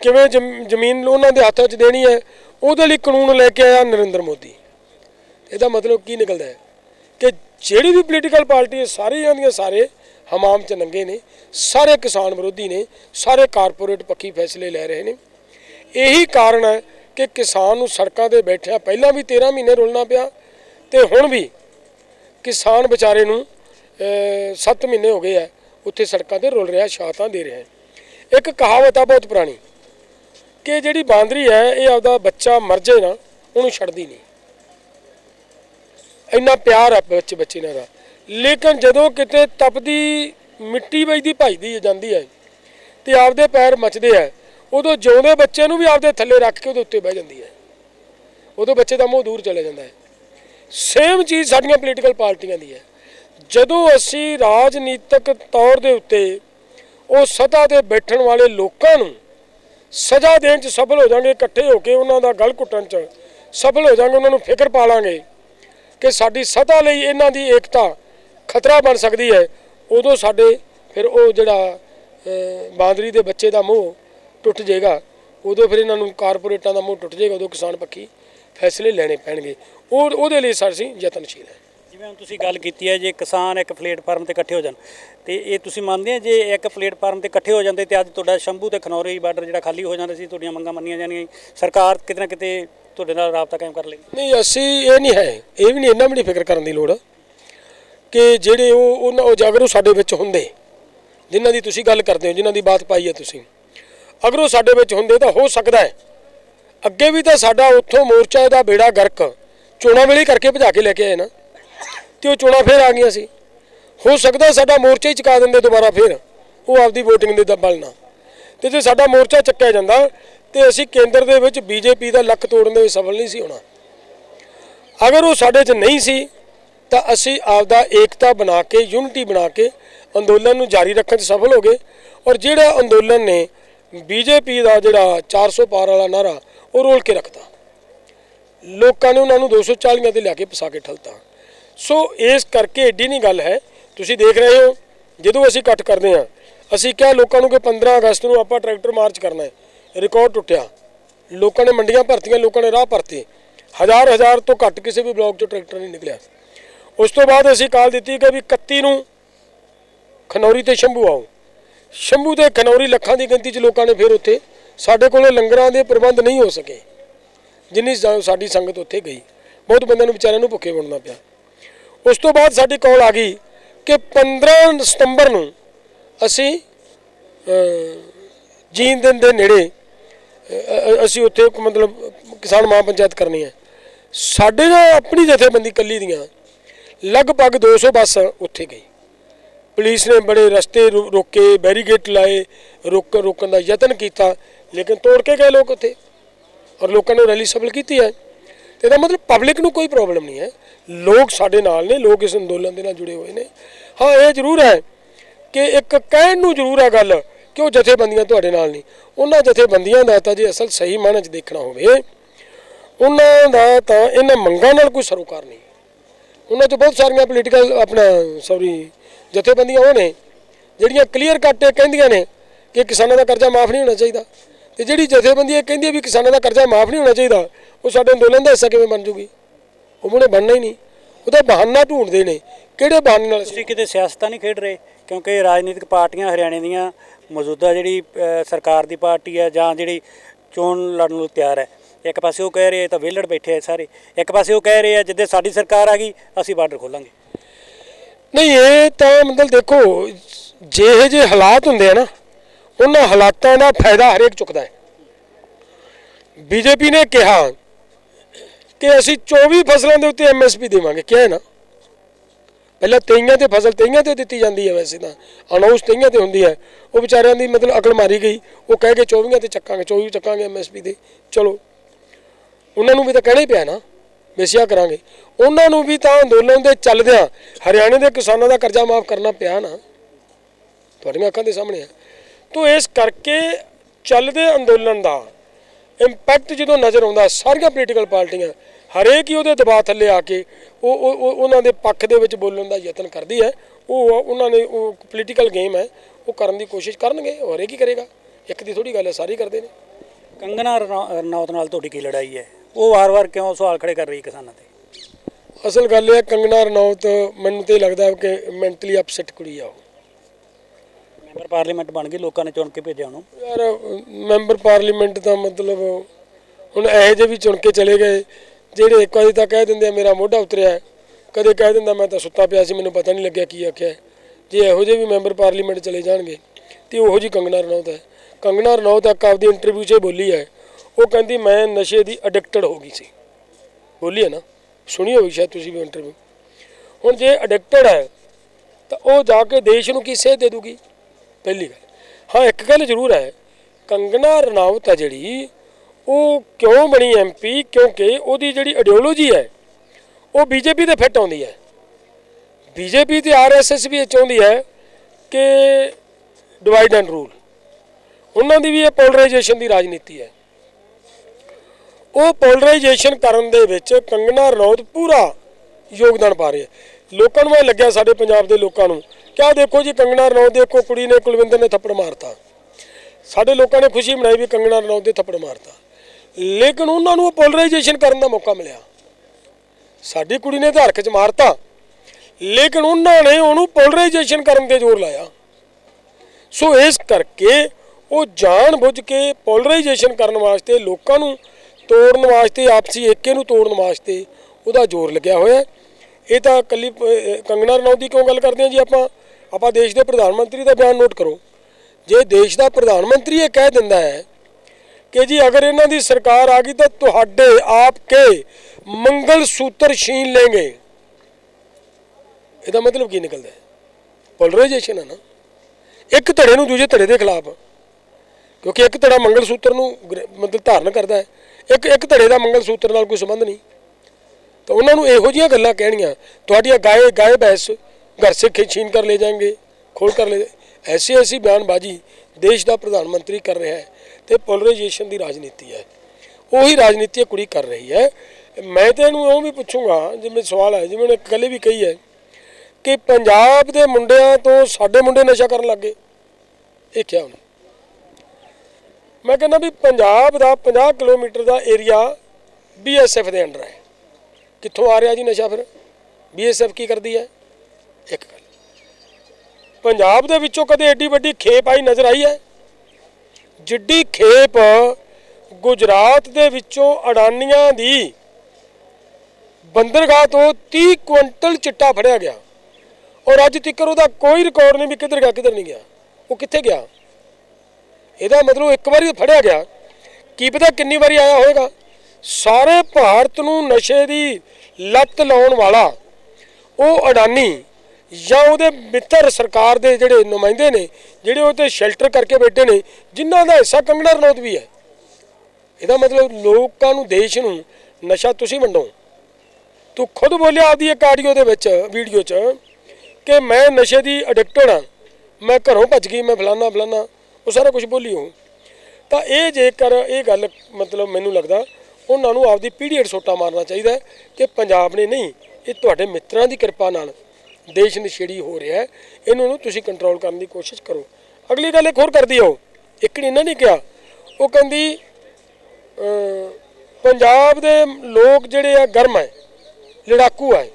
ਕਿਵੇਂ ਜ਼ਮ- ਜ਼ਮੀਨ ਉਹਨਾਂ ਦੇ ਹੱਥਾਂ 'ਚ ਦੇਣੀ ਹੈ, ਉਹਦੇ ਲਈ ਕਾਨੂੰਨ ਲੈ ਕੇ ਆਇਆ ਨਰਿੰਦਰ ਮੋਦੀ। ਇਹਦਾ ਮਤਲਬ ਕੀ ਨਿਕਲਦਾ ਹੈ? ਕਿ ਜਿਹੜੀ ਵੀ ਪੋਲੀਟੀਕਲ ਪਾਰਟੀ ਹੈ, ਸਾਰੀਆਂ ਦੀਆਂ ਸਾਰੇ ਹਮਾਮ 'ਚ ਨੰਗੇ ਨੇ, ਸਾਰੇ ਕਿਸਾਨ ਵਿਰੋਧੀ ਨੇ, ਸਾਰੇ ਕਾਰਪੋਰੇਟ ਪੱਖੀ ਫੈਸਲੇ ਲੈ ਰਹੇ ਨੇ। ਇਹੀ ਕਾਰਨ ਹੈ ਕਿ ਕਿਸਾਨ ਨੂੰ ਸੜਕਾਂ ਤੇ ਬੈਠਿਆ ਪਹਿਲਾਂ ਵੀ 13 ਮਹੀਨੇ ਰੁਲਣਾ ਪਿਆ ਤੇ ਹੁਣ ਵੀ ਕਿਸਾਨ ਵਿਚਾਰੇ ਨੂੰ 7 ਮਹੀਨੇ ਹੋ ਗਏ ਆ, ਉੱਥੇ ਸੜਕਾਂ ਤੇ ਰੁਲ ਰਿਹਾ, ਛਾਤਾਂ ਦੇ ਰਿਹਾ ਇੱਕ ਕਹਾਵਤ ਆ ਬਹੁਤ ਪੁਰਾਣੀ ਕਿ ਜਿਹੜੀ ਬਾਂਦਰੀ ਹੈ, ਇਹ ਆਪਦਾ ਬੱਚਾ ਮਰ ਜਾਏ ਨਾ, ਉਹਨੂੰ ਛੱਡਦੀ ਨਹੀਂ। ਇੰਨਾ ਪਿਆਰ ਆ ਬੱਚੇ ਬੱਚੇ ਨਾਲ ਦਾ। ਲੇਕਿਨ ਜਦੋਂ ਕਿਤੇ ਤਪਦੀ ਮਿੱਟੀ ਵੱਜਦੀ, ਭਜਦੀ ਜਾਂਦੀ ਹੈ ਤੇ ਆਪਦੇ ਪੈਰ ਮਚਦੇ ਆ ਉਦੋਂ ਜਿਉਂਦੇ ਬੱਚੇ ਨੂੰ ਵੀ ਆਪਦੇ ਥੱਲੇ ਰੱਖ ਕੇ ਉਹਦੇ ਉੱਤੇ ਬਹਿ ਜਾਂਦੀ ਹੈ। ਉਦੋਂ ਬੱਚੇ ਦਾ ਮੂੰਹ ਦੂਰ ਚਲੇ ਜਾਂਦਾ ਹੈ। ਸੇਮ ਚੀਜ਼ ਸਾਡੀਆਂ ਪੋਲੀਟੀਕਲ ਪਾਰਟੀਆਂ ਦੀ ਹੈ। ਜਦੋਂ ਅਸੀਂ ਰਾਜਨੀਤਿਕ ਤੌਰ ਦੇ ਉੱਤੇ ਉਹ ਸਤਾ ਤੇ ਬੈਠਣ ਵਾਲੇ ਲੋਕਾਂ ਨੂੰ ਸਜ਼ਾ ਦੇਣ 'ਚ ਸਫਲ ਹੋ ਜਾਾਂਗੇ, ਇਕੱਠੇ ਹੋ ਕੇ ਉਹਨਾਂ ਦਾ ਗਲ ਘੁੱਟਣ 'ਚ ਸਫਲ ਹੋ ਜਾਾਂਗੇ, ਉਹਨਾਂ ਨੂੰ ਫਿਕਰ ਪਾ ਲਾਂਗੇ ਕਿ ਸਾਡੀ ਸਤਾ ਲਈ ਇਹਨਾਂ ਦੀ ਏਕਤਾ ਖਤਰਾ ਬਣ ਸਕਦੀ ਹੈ, ਉਦੋਂ ਸਾਡੇ ਫਿਰ ਉਹ ਜਿਹੜਾ ਬਾਂਦਰੀ ਦੇ ਬੱਚੇ ਦਾ ਮੂੰਹ ਟੁੱਟ ਜਾਏਗਾ ਉਦੋਂ ਫਿਰ ਇਹਨਾਂ ਨੂੰ ਕਾਰਪੋਰੇਟਾਂ ਦਾ ਮੂੰਹ ਟੁੱਟ ਜਾਏਗਾ ਉਦੋਂ ਕਿਸਾਨ ਪੱਖੀ ਫੈਸਲੇ ਲੈਣੇ ਪੈਣਗੇ। ਉਹ ਉਹਦੇ ਲਈ ਸਰ ਅਸੀਂ ਯਤਨਸ਼ੀਲ ਹੈ। ਜਿਵੇਂ ਹੁਣ ਤੁਸੀਂ ਗੱਲ ਕੀਤੀ ਹੈ ਜੇ ਕਿਸਾਨ ਇੱਕ ਪਲੇਟਫਾਰਮ ਤੇ ਇਕੱਠੇ ਹੋ ਜਾਣ ਤੇ ਇਹ ਤੁਸੀਂ ਮੰਨਦੇ ਆ ਜੇ ਇੱਕ ਪਲੇਟਫਾਰਮ ਤੇ ਇਕੱਠੇ ਹੋ ਜਾਂਦੇ ਤੇ ਅੱਜ ਤੁਹਾਡਾ ਸ਼ੰਭੂ ਤੇ ਖਨੌਰੀ ਬਾਰਡਰ ਜਿਹੜਾ ਖਾਲੀ ਹੋ ਜਾਂਦਾ ਸੀ ਤੁਹਾਡੀਆਂ ਮੰਗਾਂ ਮੰਨੀਆਂ ਜਾਣੀਆਂ। ਸਰਕਾਰ ਕਿਤੇ ਨਾ ਕਿਤੇ ਤੁਹਾਡੇ ਨਾਲ ਰਾਬਤਾ ਕਾਇਮ ਕਰ ਲੇਗੀ ਨਹੀਂ ਅਸੀਂ ਇਹ ਨਹੀਂ ਹੈ ਇਹ ਵੀ ਨਹੀਂ ਇੰਨਾ ਵੀ ਨਹੀਂ ਫਿਕਰ ਕਰਨ ਦੀ ਲੋੜ ਕਿ ਜਿਹੜੇ ਉਹ ਉਹਨਾਂ ਉਹ ਜਾਗਰੂ ਸਾਡੇ ਵਿੱਚ ਹੁੰਦੇ ਜਿਨ੍ਹਾਂ ਦੀ ਤੁਸੀਂ ਗੱਲ ਕਰਦੇ ਹੋ ਜਿਨ੍ਹਾਂ ਦੀ ਬਾਤ ਪਾਈ ਹੈ ਤੁਸੀਂ। ਅਗਰ ਉਹ ਸਾਡੇ ਵਿੱਚ ਹੁੰਦੇ ਤਾਂ ਹੋ ਸਕਦਾ ਹੈ। ਅੱਗੇ ਵੀ ਤਾਂ ਸਾਡਾ ਉੱਥੋਂ ਮੋਰਚਾ ਦਾ ਬੇੜਾ ਗਰਕ ਚੋਣਾਂ ਵੇਲੇ ਕਰਕੇ ਭਜਾ ਕੇ ਲੈ ਕੇ ਆਏ ਨਾ। ਤੇ ਉਹ ਚੋਣਾਂ ਫੇਰ ਆ ਗਈਆਂ ਸੀ। ਹੋ ਸਕਦਾ ਸਾਡਾ ਮੋਰਚਾ ਹੀ ਚੁਕਾ ਦਿੰਦੇ ਦੁਬਾਰਾ ਫੇਰ। ਉਹ ਆਪਦੀ VOTING ਦੇ ਦਬਲ ਨਾਲ। ਤੇ ਜੇ ਸਾਡਾ ਮੋਰਚਾ ਚੱਕਿਆ ਜਾਂਦਾ ਤੇ ਅਸੀਂ ਕੇਂਦਰ ਦੇ ਵਿੱਚ ਬੀਜੇਪੀ ਦਾ ਲੱਕ ਤੋੜਨ ਦੇ ਵਿੱਚ ਸਫਲ ਨਹੀਂ ਸੀ ਹੋਣਾ। ਅਗਰ ਉਹ ਸਾਡੇ 'ਚ ਨਹੀਂ ਸੀ, ਤਾਂ ਅਸੀਂ ਆਪਦਾ ਏਕਤਾ ਬਣਾ ਕੇ, ਯੂਨਿਟੀ ਬਣਾ ਕੇ ਅੰਦੋਲਨ ਨੂੰ ਜਾਰੀ ਰੱਖਣ 'ਚ ਸਫਲ ਹੋ ਗਏ। ਔਰ ਜਿਹੜਾ ਅੰਦੋਲਨ ਨੇ ਬੀਜੇਪੀ ਦਾ ਜਿਹੜਾ 400 ਪਾਰ ਵਾਲਾ ਨਾਰਾ, ਉਹ ਰੋਲ ਕੇ ਰੱਖਤਾ। ਲੋਕਾਂ ਨੇ ਉਹਨਾਂ ਨੂੰ 240 ਤੇ ਲਿਆ ਕੇ ਪਸਾ ਕੇ ਠਲਤਾ। ਸੋ ਇਸ ਕਰਕੇ ਏਡੀ ਨਹੀਂ ਗੱਲ ਹੈ, ਤੁਸੀਂ ਦੇਖ ਰਹੇ ਹੋ, ਜਦੋਂ ਅਸੀਂ ਇਕੱਠ ਕਰਦੇ ਹਾਂ, ਅਸੀਂ ਕਿਹਾ ਲੋਕਾਂ ਨੂੰ ਕਿ 15 ਅਗਸਤ ਨੂੰ ਆਪਾਂ ਟਰੈਕਟਰ ਮਾਰਚ ਕਰਨਾ ਹੈ, ਰਿਕਾਰਡ ਟੁੱਟਿਆ। ਲੋਕਾਂ ਨੇ ਮੰਡੀਆਂ ਭਰਤੀਆਂ, ਲੋਕਾਂ ਨੇ ਰਾਹ ਭਰਤੇ। ਹਜ਼ਾਰ ਹਜ਼ਾਰ ਤੋਂ ਘੱਟ ਕਿਸੇ ਵੀ ਬਲਾਕ ਚੋਂ ਟਰੈਕਟਰ ਨਹੀਂ ਨਿਕਲਿਆ। ਉਸ ਤੋਂ ਬਾਅਦ ਅਸੀਂ ਕਾਲ ਦਿੱਤੀ ਕਿ ਵੀ 31 ਨੂੰ ਖਨੌਰੀ ਤੇ ਸ਼ੰਭੂ ਆਓ। ਸ਼ੰਭੂ ਤੇ ਖਨੌਰੀ ਲੱਖਾਂ ਦੀ ਗਿਣਤੀ 'ਚ ਲੋਕਾਂ ਨੇ ਫਿਰ ਉੱਥੇ ਸਾਡੇ ਕੋਲੇ ਲੰਗਰਾਂ ਦੇ ਪ੍ਰਬੰਧ ਨਹੀਂ ਹੋ ਸਕੇ, ਜਿੰਨੀ ਸਾ- ਸਾਡੀ ਸੰਗਤ ਉੱਥੇ ਗਈ। ਬਹੁਤ ਬੰਦਿਆਂ ਨੂੰ ਵਿਚਾਰਿਆਂ ਨੂੰ ਭੁੱਖੇ ਬਣਨਾ ਪਿਆ। ਉਸ ਤੋਂ ਬਾਅਦ ਸਾਡੀ ਕਾਲ ਆ ਗਈ ਕਿ 15 ਸਤੰਬਰ ਨੂੰ ਅਸੀਂ ਜੀਨ ਦਿਨ ਦੇ ਨੇੜੇ ਅਸੀਂ ਉੱਥੇ ਮਤਲਬ ਕਿਸਾਨ ਮਹਾਪੰਚਾਇਤ ਕਰਨੀ ਹੈ। ਸਾਡੇ ਨਾਲ ਆਪਣੀ ਜਥੇਬੰਦੀ ਕੱਲੀ ਦੀਆਂ ਲਗਭਗ 200 ਬੱਸ ਉੱਥੇ ਗਈ। ਪੁਲਿਸ ਨੇ ਬੜੇ ਰਸਤੇ ਰੋ- ਰੋਕੇ, ਬੈਰੀਗੇਟ ਲਾਏ, ਰੋਕ, ਰੋਕਣ ਦਾ ਯਤਨ ਕੀਤਾ, ਲੇਕਿਨ ਤੋੜ ਕੇ ਗਏ ਲੋਕ ਉੱਥੇ। ਔਰ ਲੋਕਾਂ ਨੇ ਰੈਲੀ ਸਫਲ ਕੀਤੀ ਹੈ। ਤੇ ਇਹਦਾ ਮਤਲਬ ਪਬਲਿਕ ਨੂੰ ਕੋਈ ਪ੍ਰੋਬਲਮ ਨਹੀਂ ਹੈ। ਲੋਕ ਸਾਡੇ ਨਾਲ ਨੇ, ਲੋਕ ਇਸ ਅੰਦੋਲਨ ਦੇ ਨਾਲ ਜੁੜੇ ਹੋਏ ਨੇ। ਹਾਂ, ਇਹ ਜ਼ਰੂਰ ਹੈ ਕਿ ਇੱਕ ਕਹਿਣ ਨੂੰ ਜ਼ਰੂਰ ਹੈ ਗੱਲ ਕਿ ਉਹ ਜਥੇਬੰਦੀਆਂ ਤੁਹਾਡੇ ਨਾਲ ਨਹੀਂ ਉਹਨਾਂ ਜਥੇਬੰਦੀਆਂ ਦਾ ਤਾਂ ਜੇ ਅਸਲ ਸਹੀ ਮਾਨਜ ਦੇਖਣਾ ਹੋਵੇ, ਉਹਨਾਂ ਦਾ ਤਾਂ ਇਹਨਾਂ ਮੰਗਾਂ ਨਾਲ ਕੋਈ ਸਰੋਕਾਰ ਨਹੀਂ। ਉਹਨਾਂ 'ਚ ਬਹੁਤ ਸਾਰੀਆਂ ਪੋਲੀਟੀਕਲ ਆਪਣਾ ਸੌਰੀ ਜਥੇਬੰਦੀਆਂ ਉਹ ਨੇ, ਜਿਹੜੀਆਂ ਕਲੀਅਰ ਕੱਟ ਕਹਿੰਦੀਆਂ ਨੇ ਕਿ ਕਿਸਾਨਾਂ ਦਾ ਕਰਜ਼ਾ ਮਾਫ ਨਹੀਂ ਹੋਣਾ ਚਾਹੀਦਾ। ਤੇ ਜਿਹੜੀ ਜਥੇਬੰਦੀ ਇਹ ਕਹਿੰਦੀ ਹੈ ਵੀ ਕਿਸਾਨਾਂ ਦਾ ਕਰਜ਼ਾ ਮਾਫ ਨਹੀਂ ਹੋਣਾ ਚਾਹੀਦਾ, ਉਹ ਸਾਡੇ ਅੰਦੋਲਨ ਦਾ ਹਿੱਸਾ ਕਿਵੇਂ ਬਣ ਜੂਗੀ? ਉਹ ਮੁਨੇ ਬਣਨਾ ਹੀ ਨਹੀਂ। ਉਹਦਾ ਬਹਾਨਾ ਢੂੰਡਦੇ ਨੇ। ਕਿਹੜੇ ਬਹਾਨੇ ਨਾਲ ਅਸੀਂ ਤੁਸੀਂ ਕਿਤੇ ਸਿਆਸਤਾਂ ਨਹੀਂ ਖੇਡ ਰਹੇ? ਕਿਉਂਕਿ ਰਾਜਨੀਤਿਕ ਪਾਰਟੀਆਂ ਹਰਿਆਣੇ ਦੀਆਂ ਮੌਜੂਦਾ ਜਿਹੜੀ ਸਰਕਾਰ ਦੀ ਪਾਰਟੀ ਹੈ ਜਾਂ ਜਿਹੜੀ ਚੋਣ ਲੜਨ ਨੂੰ ਤਿਆਰ ਹੈ। ਇੱਕ ਪਾਸੇ ਉਹ ਕਹਿ ਰਹੇ ਤਾਂ ਵਿਹਲੜ ਬੈਠੇ ਆ ਸਾਰੇ। ਇੱਕ ਪਾਸੇ ਉਹ ਕਹਿ ਰਹੇ ਆ ਜਿੱਦੇ ਸਾਡੀ ਸਰਕਾਰ ਆ ਗਈ, ਅਸੀਂ ਬਾਰਡਰ ਖੋਲਾਂਗੇ। ਨਹੀਂ, ਇਹ ਤਾਂ ਮਤਲਬ ਦੇਖੋ, ਜਿਹੇ ਜੇ ਹਾਲਾਤ ਹੁੰਦੇ ਆ ਨਾ, ਉਹਨਾਂ ਹਾਲਾਤਾਂ ਦਾ ਫਾਇਦਾ ਹਰੇਕ ਚੁੱਕਦਾ ਹੈ। ਬੀਜੇਪੀ ਨੇ ਕਿਹਾ ਕਿ ਅਸੀਂ 24 ਫਸਲਾਂ ਦੇ ਉੱਤੇ ਐਮਐਸਪੀ ਦੇਵਾਂਗੇ, ਕਿਹਾ ਹੈ ਨਾ। ਪਹਿਲਾਂ ਤੇਈਆਂ ਤੇ ਫਸਲ ਤੇਈਆਂ ਤੇ ਦਿੱਤੀ ਜਾਂਦੀ ਹੈ ਵੈਸੇ ਤਾਂ, ਅਨਾਉਂਸ ਤੇਈਆਂ ਤੇ ਹੁੰਦੀ ਹੈ। ਉਹ ਵਿਚਾਰਿਆਂ ਦੀ ਮਤਲਬ ਅਕਲ ਮਾਰੀ ਗਈ, ਉਹ ਕਹਿ ਕੇ 24 ਤੇ ਚੱਕਾਂਗੇ 24 ਚੱਕਾਂਗੇ ਐਮਐਸਪੀ ਤੇ ਚਲੋ। ਉਹਨਾਂ ਨੂੰ ਵੀ ਤਾਂ ਕਹਿਣਾ ਹੀ ਪਿਆ ਨਾ। ਬੇਸਿਆ ਕਰਾਂਗੇ। ਉਹਨਾਂ ਨੂੰ ਵੀ ਤਾਂ ਅੰਦੋਲਨ ਦੇ ਚੱਲਦਿਆਂ ਹਰਿਆਣੇ ਦੇ ਕਿਸਾਨਾਂ ਦਾ ਕਰਜ਼ਾ ਮਾਫ ਕਰਨਾ ਪਿਆ ਨਾ। ਤੁਹਾਡੀਆਂ ਅੱਖਾਂ ਦੇ ਸਾਹਮਣੇ ਆ। ਤੋਂ ਇਸ ਕਰਕੇ ਚੱਲਦੇ ਅੰਦੋਲਨ ਦਾ ਇੰਪੈਕਟ ਜਦੋਂ ਨਜ਼ਰ ਆਉਂਦਾ, ਸਾਰੀਆਂ ਪੋਲੀਟੀਕਲ ਪਾਰਟੀਆਂ, ਹਰੇਕ ਹੀ ਉਹਦੇ ਦਬਾਅ ਥੱਲੇ ਆ ਕੇ ਉਹ ਉਹਨਾਂ ਦੇ ਪੱਖ ਦੇ ਵਿੱਚ ਬੋਲਣ ਦਾ ਯਤਨ ਕਰਦੀ ਹੈ। ਉਹ ਉਹਨਾਂ ਨੇ ਉਹ ਪੋਲੀਟੀਕਲ ਗੇਮ ਹੈ, ਉਹ ਕਰਨ ਦੀ ਕੋਸ਼ਿਸ਼ ਕਰਨਗੇ ਹਰੇਕ ਹੀ ਕਰੇਗਾ। ਇੱਕ ਦੀ ਥੋੜੀ ਗੱਲ ਹੈ, ਸਾਰੇ ਹੀ ਕਰਦੇ ਨੇ। ਕੰਗਨਾ ਰਣੌਤ ਨਾਲ ਤੁਹਾਡੀ ਕੀ ਲੜਾਈ ਹੈ? ਉਹ ਵਾਰ-ਵਾਰ ਕਿਉਂ ਸਵਾਲ ਖੜੇ ਕਰ ਰਹੀ ਕਿਸਾਨਾਂ ਤੇ? ਅਸਲ ਗੱਲ ਇਹ ਹੈ ਕੰਗਨਾ ਰਣੌਤ ਮੈਨੂੰ ਤੇ ਲੱਗਦਾ ਹੈ ਕਿ ਮੈਂਟਲੀ ਅਪਸੈਟ ਕੁੜੀ ਆ ਉਹ। ਮੈਂਬਰ ਪਾਰਲੀਮੈਂਟ ਬਣ ਗਈ ਲੋਕਾਂ ਨੇ ਚੁਣ ਕੇ ਭੇਜਿਆ ਉਹਨੂੰ। ਯਾਰ ਮੈਂਬਰ ਪਾਰਲੀਮੈਂਟ ਦਾ ਮਤਲਬ ਹੁਣ ਇਹੋ ਜਿਹੇ ਵੀ ਚੁਣ ਕੇ ਚਲੇ ਗਏ ਜਿਹੜੇ ਇੱਕ ਵਾਰੀ ਤਾਂ ਕਹਿ ਦਿੰਦੇ ਆ ਮੇਰਾ ਮੋਢਾ ਉਤਰਿਆ। ਕਦੇ ਕਹਿ ਦਿੰਦਾ ਮੈਂ ਤਾਂ ਸੁੱਤਾ ਪਿਆ ਸੀ ਮੈਨੂੰ ਪਤਾ ਨਹੀਂ ਲੱਗਿਆ ਕੀ ਆਖਿਆ ਜੇ ਇਹੋ ਜਿਹੇ ਵੀ ਮੈਂਬਰ ਪਾਰਲੀਮੈਂਟ ਚਲੇ ਜਾਣਗੇ ਤੇ ਉਹੋ ਜੀ ਕੰਗਨਾ ਰਣੌਤ ਹੈ। ਕੰਗਨਾ ਰਣੌਤ ਇੱਕ ਆਪਦੀ ਇੰਟਰਵਿਊ 'ਚ ਬੋਲੀ ਹੈ। ਉਹ ਕਹਿੰਦੀ, ਮੈਂ ਨਸ਼ੇ ਦੀ ਐਡਿਕਟਡ ਹੋ ਗਈ ਸੀ। ਬੋਲੀ ਹੈ ਨਾ। ਸੁਣੀ ਹੋਈ ਸ਼ਾਇਦ ਤੁਸੀਂ ਵੀ ਇੰਟਰਵਿਊ ਹੁਣ ਜੇ ਐਡਿਕਟਡ ਹੈ, ਤਾਂ ਉਹ ਜਾ ਕੇ ਦੇਸ਼ ਨੂੰ ਕੀ ਸੇਧ ਦੇ ਦੂਗੀ? ਪਹਿਲੀ ਗੱਲ। ਹਾਂ, ਇੱਕ ਗੱਲ ਜ਼ਰੂਰ ਹੈ। ਕੰਗਨਾ ਰਣਾਵਤ ਹੈ ਜਿਹੜੀ, ਉਹ ਕਿਉਂ ਬਣੀ ਐਮਪੀ ਕਿਉਂਕਿ ਉਹਦੀ ਜਿਹੜੀ ਆਈਡੀਓਲੋਜੀ ਹੈ, ਉਹ ਬੀਜੇਪੀ ਦੇ ਫਿੱਟ ਆਉਂਦੀ ਹੈ। ਬੀਜੇਪੀ ਤੇ ਆਰਐਸਐਸ ਵੀ ਇਹ ਚਾਹੁੰਦੀ ਹੈ ਕਿ ਡਿਵਾਈਡ ਐਂਡ ਰੂਲ ਉਹਨਾਂ ਦੀ ਵੀ ਇਹ ਪੋਲਰਾਈਜੇਸ਼ਨ ਦੀ ਰਾਜਨੀਤੀ ਹੈ। ਉਹ ਪੋਲਰਾਈਜੇਸ਼ਨ ਕਰਨ ਦੇ ਵਿੱਚ ਕੰਗਨਾ ਰਣੌਤ ਪੂਰਾ ਯੋਗਦਾਨ ਪਾ ਰਹੀ ਹੈ। ਲੋਕਾਂ ਨੂੰ ਇਹ ਲੱਗਿਆ, ਸਾਡੇ ਪੰਜਾਬ ਦੇ ਲੋਕਾਂ ਨੂੰ ਕਿਆ ਦੇਖੋ ਜੀ ਕੰਗਨਾ ਰਣੌਤ ਦੇਖੋ ਕੁੜੀ ਨੇ ਕੁਲਵਿੰਦਰ ਨੇ ਥੱਪੜ ਮਾਰਤਾ। ਸਾਡੇ ਲੋਕਾਂ ਨੇ ਖੁਸ਼ੀ ਮਨਾਈ ਵੀ ਕੰਗਨਾ ਰਣੌਤ ਦੇ ਥੱਪੜ ਮਾਰਤਾ। ਲੇਕਿਨ ਉਹਨਾਂ ਨੂੰ ਉਹ ਪੋਲਰਾਈਜੇਸ਼ਨ ਕਰਨ ਦਾ ਮੌਕਾ ਮਿਲਿਆ। ਸਾਡੀ ਕੁੜੀ ਨੇ ਤਾਂ ਹਰਕ ਚ ਮਾਰਤਾ। ਲੇਕਿਨ ਉਹਨਾਂ ਨੇ ਉਹਨੂੰ ਪੋਲਰਾਈਜੇਸ਼ਨ ਕਰਨ ਤੇ ਜ਼ੋਰ ਲਾਇਆ। ਸੋ ਇਸ ਕਰਕੇ ਉਹ ਜਾਣ ਬੁੱਝ ਕੇ ਪੋਲਰਾਈਜੇਸ਼ਨ ਕਰਨ ਵਾਸਤੇ ਲੋਕਾਂ ਨੂੰ ਤੋੜਨ ਵਾਸਤੇ ਆਪਸੀ ਏਕੇ ਨੂੰ ਤੋੜਨ ਵਾਸਤੇ ਉਹਦਾ ਜ਼ੋਰ ਲੱਗਿਆ ਹੋਇਆ ਇਹ ਤਾਂ ਕੱਲੀ ਕੰਗਣਾ ਕੰਗਨਾ ਦੀ ਕਿਉਂ ਗੱਲ ਕਰਦੇ ਹਾਂ ਜੀ ਆਪਾਂ? ਆਪਾਂ ਦੇਸ਼ ਦੇ ਪ੍ਰਧਾਨ ਮੰਤਰੀ ਦਾ ਬਿਆਨ ਨੋਟ ਕਰੋ। ਜੇ ਦੇਸ਼ ਦਾ ਪ੍ਰਧਾਨ ਮੰਤਰੀ ਇਹ ਕਹਿ ਦਿੰਦਾ ਹੈ ਕਿ ਜੀ ਅਗਰ ਇਹਨਾਂ ਦੀ ਸਰਕਾਰ ਆ ਗਈ ਤਾਂ ਤੁਹਾਡੇ ਆਪ ਕੇ ਮੰਗਲ ਸੂਤਰ ਛੀਨ ਲੈਂਗੇ ਇਹਦਾ ਮਤਲਬ ਕੀ ਨਿਕਲਦਾ ਹੈ? ਪੋਲਰਾਈਜੇਸ਼ਨ ਹੈ ਨਾ। ਇੱਕ ਧੜੇ ਨੂੰ ਦੂਜੇ ਧੜੇ ਦੇ ਖਿਲਾਫ। ਕਿਉਂਕਿ ਇੱਕ ਧੜਾ ਮੰਗਲ ਸੂਤਰ ਨੂੰ ਮਤਲਬ ਧਾਰਨ ਕਰਦਾ ਹੈ। ਇੱਕ ਇੱਕ ਧੜੇ ਦਾ ਮੰਗਲ ਸੂਤਰ ਨਾਲ ਕੋਈ ਸੰਬੰਧ ਨਹੀਂ। ਤਾਂ ਉਹਨਾਂ ਨੂੰ ਇਹੋ ਜਿਹੀਆਂ ਗੱਲਾਂ ਕਹਿਣੀਆਂ, ਤੁਹਾਡੀਆਂ ਗਾਏ ਗਾਏ ਬੈਸ ਘਰ ਸੇ ਖੇਚੀਨ ਕਰ ਲੈ ਜਾਣਗੇ, ਖੋਲ ਕਰ ਲੈ ਐਸੀ ਐਸੀ ਬਿਆਨਬਾਜ਼ੀ ਦੇਸ਼ ਦਾ ਪ੍ਰਧਾਨ ਮੰਤਰੀ ਕਰ ਰਿਹਾ ਹੈ ਤੇ ਪੋਲਰਾਈਜੇਸ਼ਨ ਦੀ ਰਾਜਨੀਤੀ ਹੈ। ਉਹੀ ਰਾਜਨੀਤੀ ਇਹ ਕੁੜੀ ਕਰ ਰਹੀ ਹੈ। ਮੈਂ ਤੇ ਇਹਨੂੰ ਉਹ ਵੀ ਪੁੱਛੂੰਗਾ, ਜਿਵੇਂ ਸਵਾਲ ਹੈ ਜਿਵੇਂ ਉਹਨੇ ਕੱਲੇ ਵੀ ਕਹੀ ਹੈ ਕਿ ਪੰਜਾਬ ਦੇ ਮੁੰਡਿਆਂ ਤੋਂ ਸਾਡੇ ਮੁੰਡੇ ਨਸ਼ਾ ਕਰਨ ਲੱਗੇ ਇਹ ਕਿਹਾ ਉਹਨੇ ਮੈਂ ਕਹਿੰਦਾ ਵੀ ਪੰਜਾਬ ਦਾ 50 ਕਿਲੋਮੀਟਰ ਦਾ ਏਰੀਆ ਬੀਐਸਐਫ ਦੇ ਅੰਡਰ ਹੈ। ਕਿੱਥੋਂ ਆ ਰਿਹਾ ਜੀ ਨਸ਼ਾ ਫਿਰ? ਬੀਐਸਐਫ ਕੀ ਕਰਦੀ ਹੈ? ਇੱਕ ਗੱਲ। ਪੰਜਾਬ ਦੇ ਵਿੱਚੋਂ ਕਦੇ ਐਡੀ ਵੱਡੀ ਖੇਪ ਆਈ ਨਜ਼ਰ ਆਈ ਹੈ? ਜਿੱਡੀ ਖੇਪ ਗੁਜਰਾਤ ਦੇ ਵਿੱਚੋਂ ਅਡਾਨੀਆਂ ਦੀ ਬੰਦਰਗਾਹ ਤੋਂ 30 ਕੁਇੰਟਲ ਚਿੱਟਾ ਫੜਿਆ ਗਿਆ। ਔਰ ਅੱਜ ਤੱਕ ਉਹਦਾ ਕੋਈ ਰਿਕਾਰਡ ਨਹੀਂ ਵੀ ਕਿੱਧਰ ਗਿਆ, ਕਿੱਧਰ ਨਹੀਂ ਗਿਆ। ਉਹ ਕਿੱਥੇ ਗਿਆ? ਇਹਦਾ ਮਤਲਬ ਇੱਕ ਵਾਰੀ ਫੜਿਆ ਗਿਆ। ਕੀ ਪਤਾ ਕਿੰਨੀ ਵਾਰੀ ਆਇਆ ਹੋਵੇਗਾ। ਸਾਰੇ ਭਾਰਤ ਨੂੰ ਨਸ਼ੇ ਦੀ ਲੱਤ ਲਾਉਣ ਵਾਲਾ ਉਹ ਅਡਾਨੀ ਜਾਂ ਉਹਦੇ ਮਿੱਤਰ ਸਰਕਾਰ ਦੇ ਜਿਹੜੇ ਨੁਮਾਇੰਦੇ ਨੇ, ਜਿਹੜੇ ਉਹ ਤੇ ਸ਼ੈਲਟਰ ਕਰਕੇ ਬੈਠੇ ਨੇ, ਜਿਨ੍ਹਾਂ ਦਾ ਹਿੱਸਾ ਕੰਗਣਾ ਰਣੌਤ ਵੀ ਹੈ। ਇਹਦਾ ਮਤਲਬ ਲੋਕਾਂ ਨੂੰ, ਦੇਸ਼ ਨੂੰ ਨਸ਼ਾ ਤੁਸੀਂ ਵੰਡੋ। ਤੂੰ ਖੁਦ ਬੋਲਿਆ ਆਪਦੀ ਇੱਕ ਆਡੀਓ ਦੇ ਵਿੱਚ, ਵੀਡੀਓ 'ਚ ਕਿ ਮੈਂ ਨਸ਼ੇ ਦੀ ਐਡਿਕਟਡ ਹਾਂ ਮੈਂ ਘਰੋਂ ਭੱਜ ਗਈ, ਮੈਂ ਫਲਾਨਾ ਫਲਾਨਾ ਉਹ ਸਾਰਾ ਕੁਝ ਬੋਲੀ ਹੋ ਤਾਂ ਇਹ ਜੇਕਰ ਇਹ ਗੱਲ ਮਤਲਬ ਮੈਨੂੰ ਲੱਗਦਾ, ਉਹਨਾਂ ਨੂੰ ਆਪਦੀ ਪੀੜ੍ਹੀ ਸੋਟਾ ਮਾਰਨਾ ਚਾਹੀਦਾ ਕਿ ਪੰਜਾਬ ਨੇ ਨਹੀਂ, ਇਹ ਤੁਹਾਡੇ ਮਿੱਤਰਾਂ ਦੀ ਕਿਰਪਾ ਨਾਲ ਦੇਸ਼ ਨਸ਼ੇੜੀ ਹੋ ਰਿਹਾ ਹੈ। ਇਹਨੂੰ ਨੂੰ ਤੁਸੀਂ ਕੰਟਰੋਲ ਕਰਨ ਦੀ ਕੋਸ਼ਿਸ਼ ਕਰੋ। ਅਗਲੀ ਗੱਲ ਇੱਕ ਹੋਰ ਕਰਦੀ ਆਓ ਇੱਕ ਨੇ ਇਹਨਾਂ ਨੇ ਕਿਹਾ, ਉਹ ਕਹਿੰਦੀ ਪੰਜਾਬ ਦੇ ਲੋਕ ਜਿਹੜੇ ਆ ਗਰਮ ਹੈ, ਲੜਾਕੂ ਹੈ।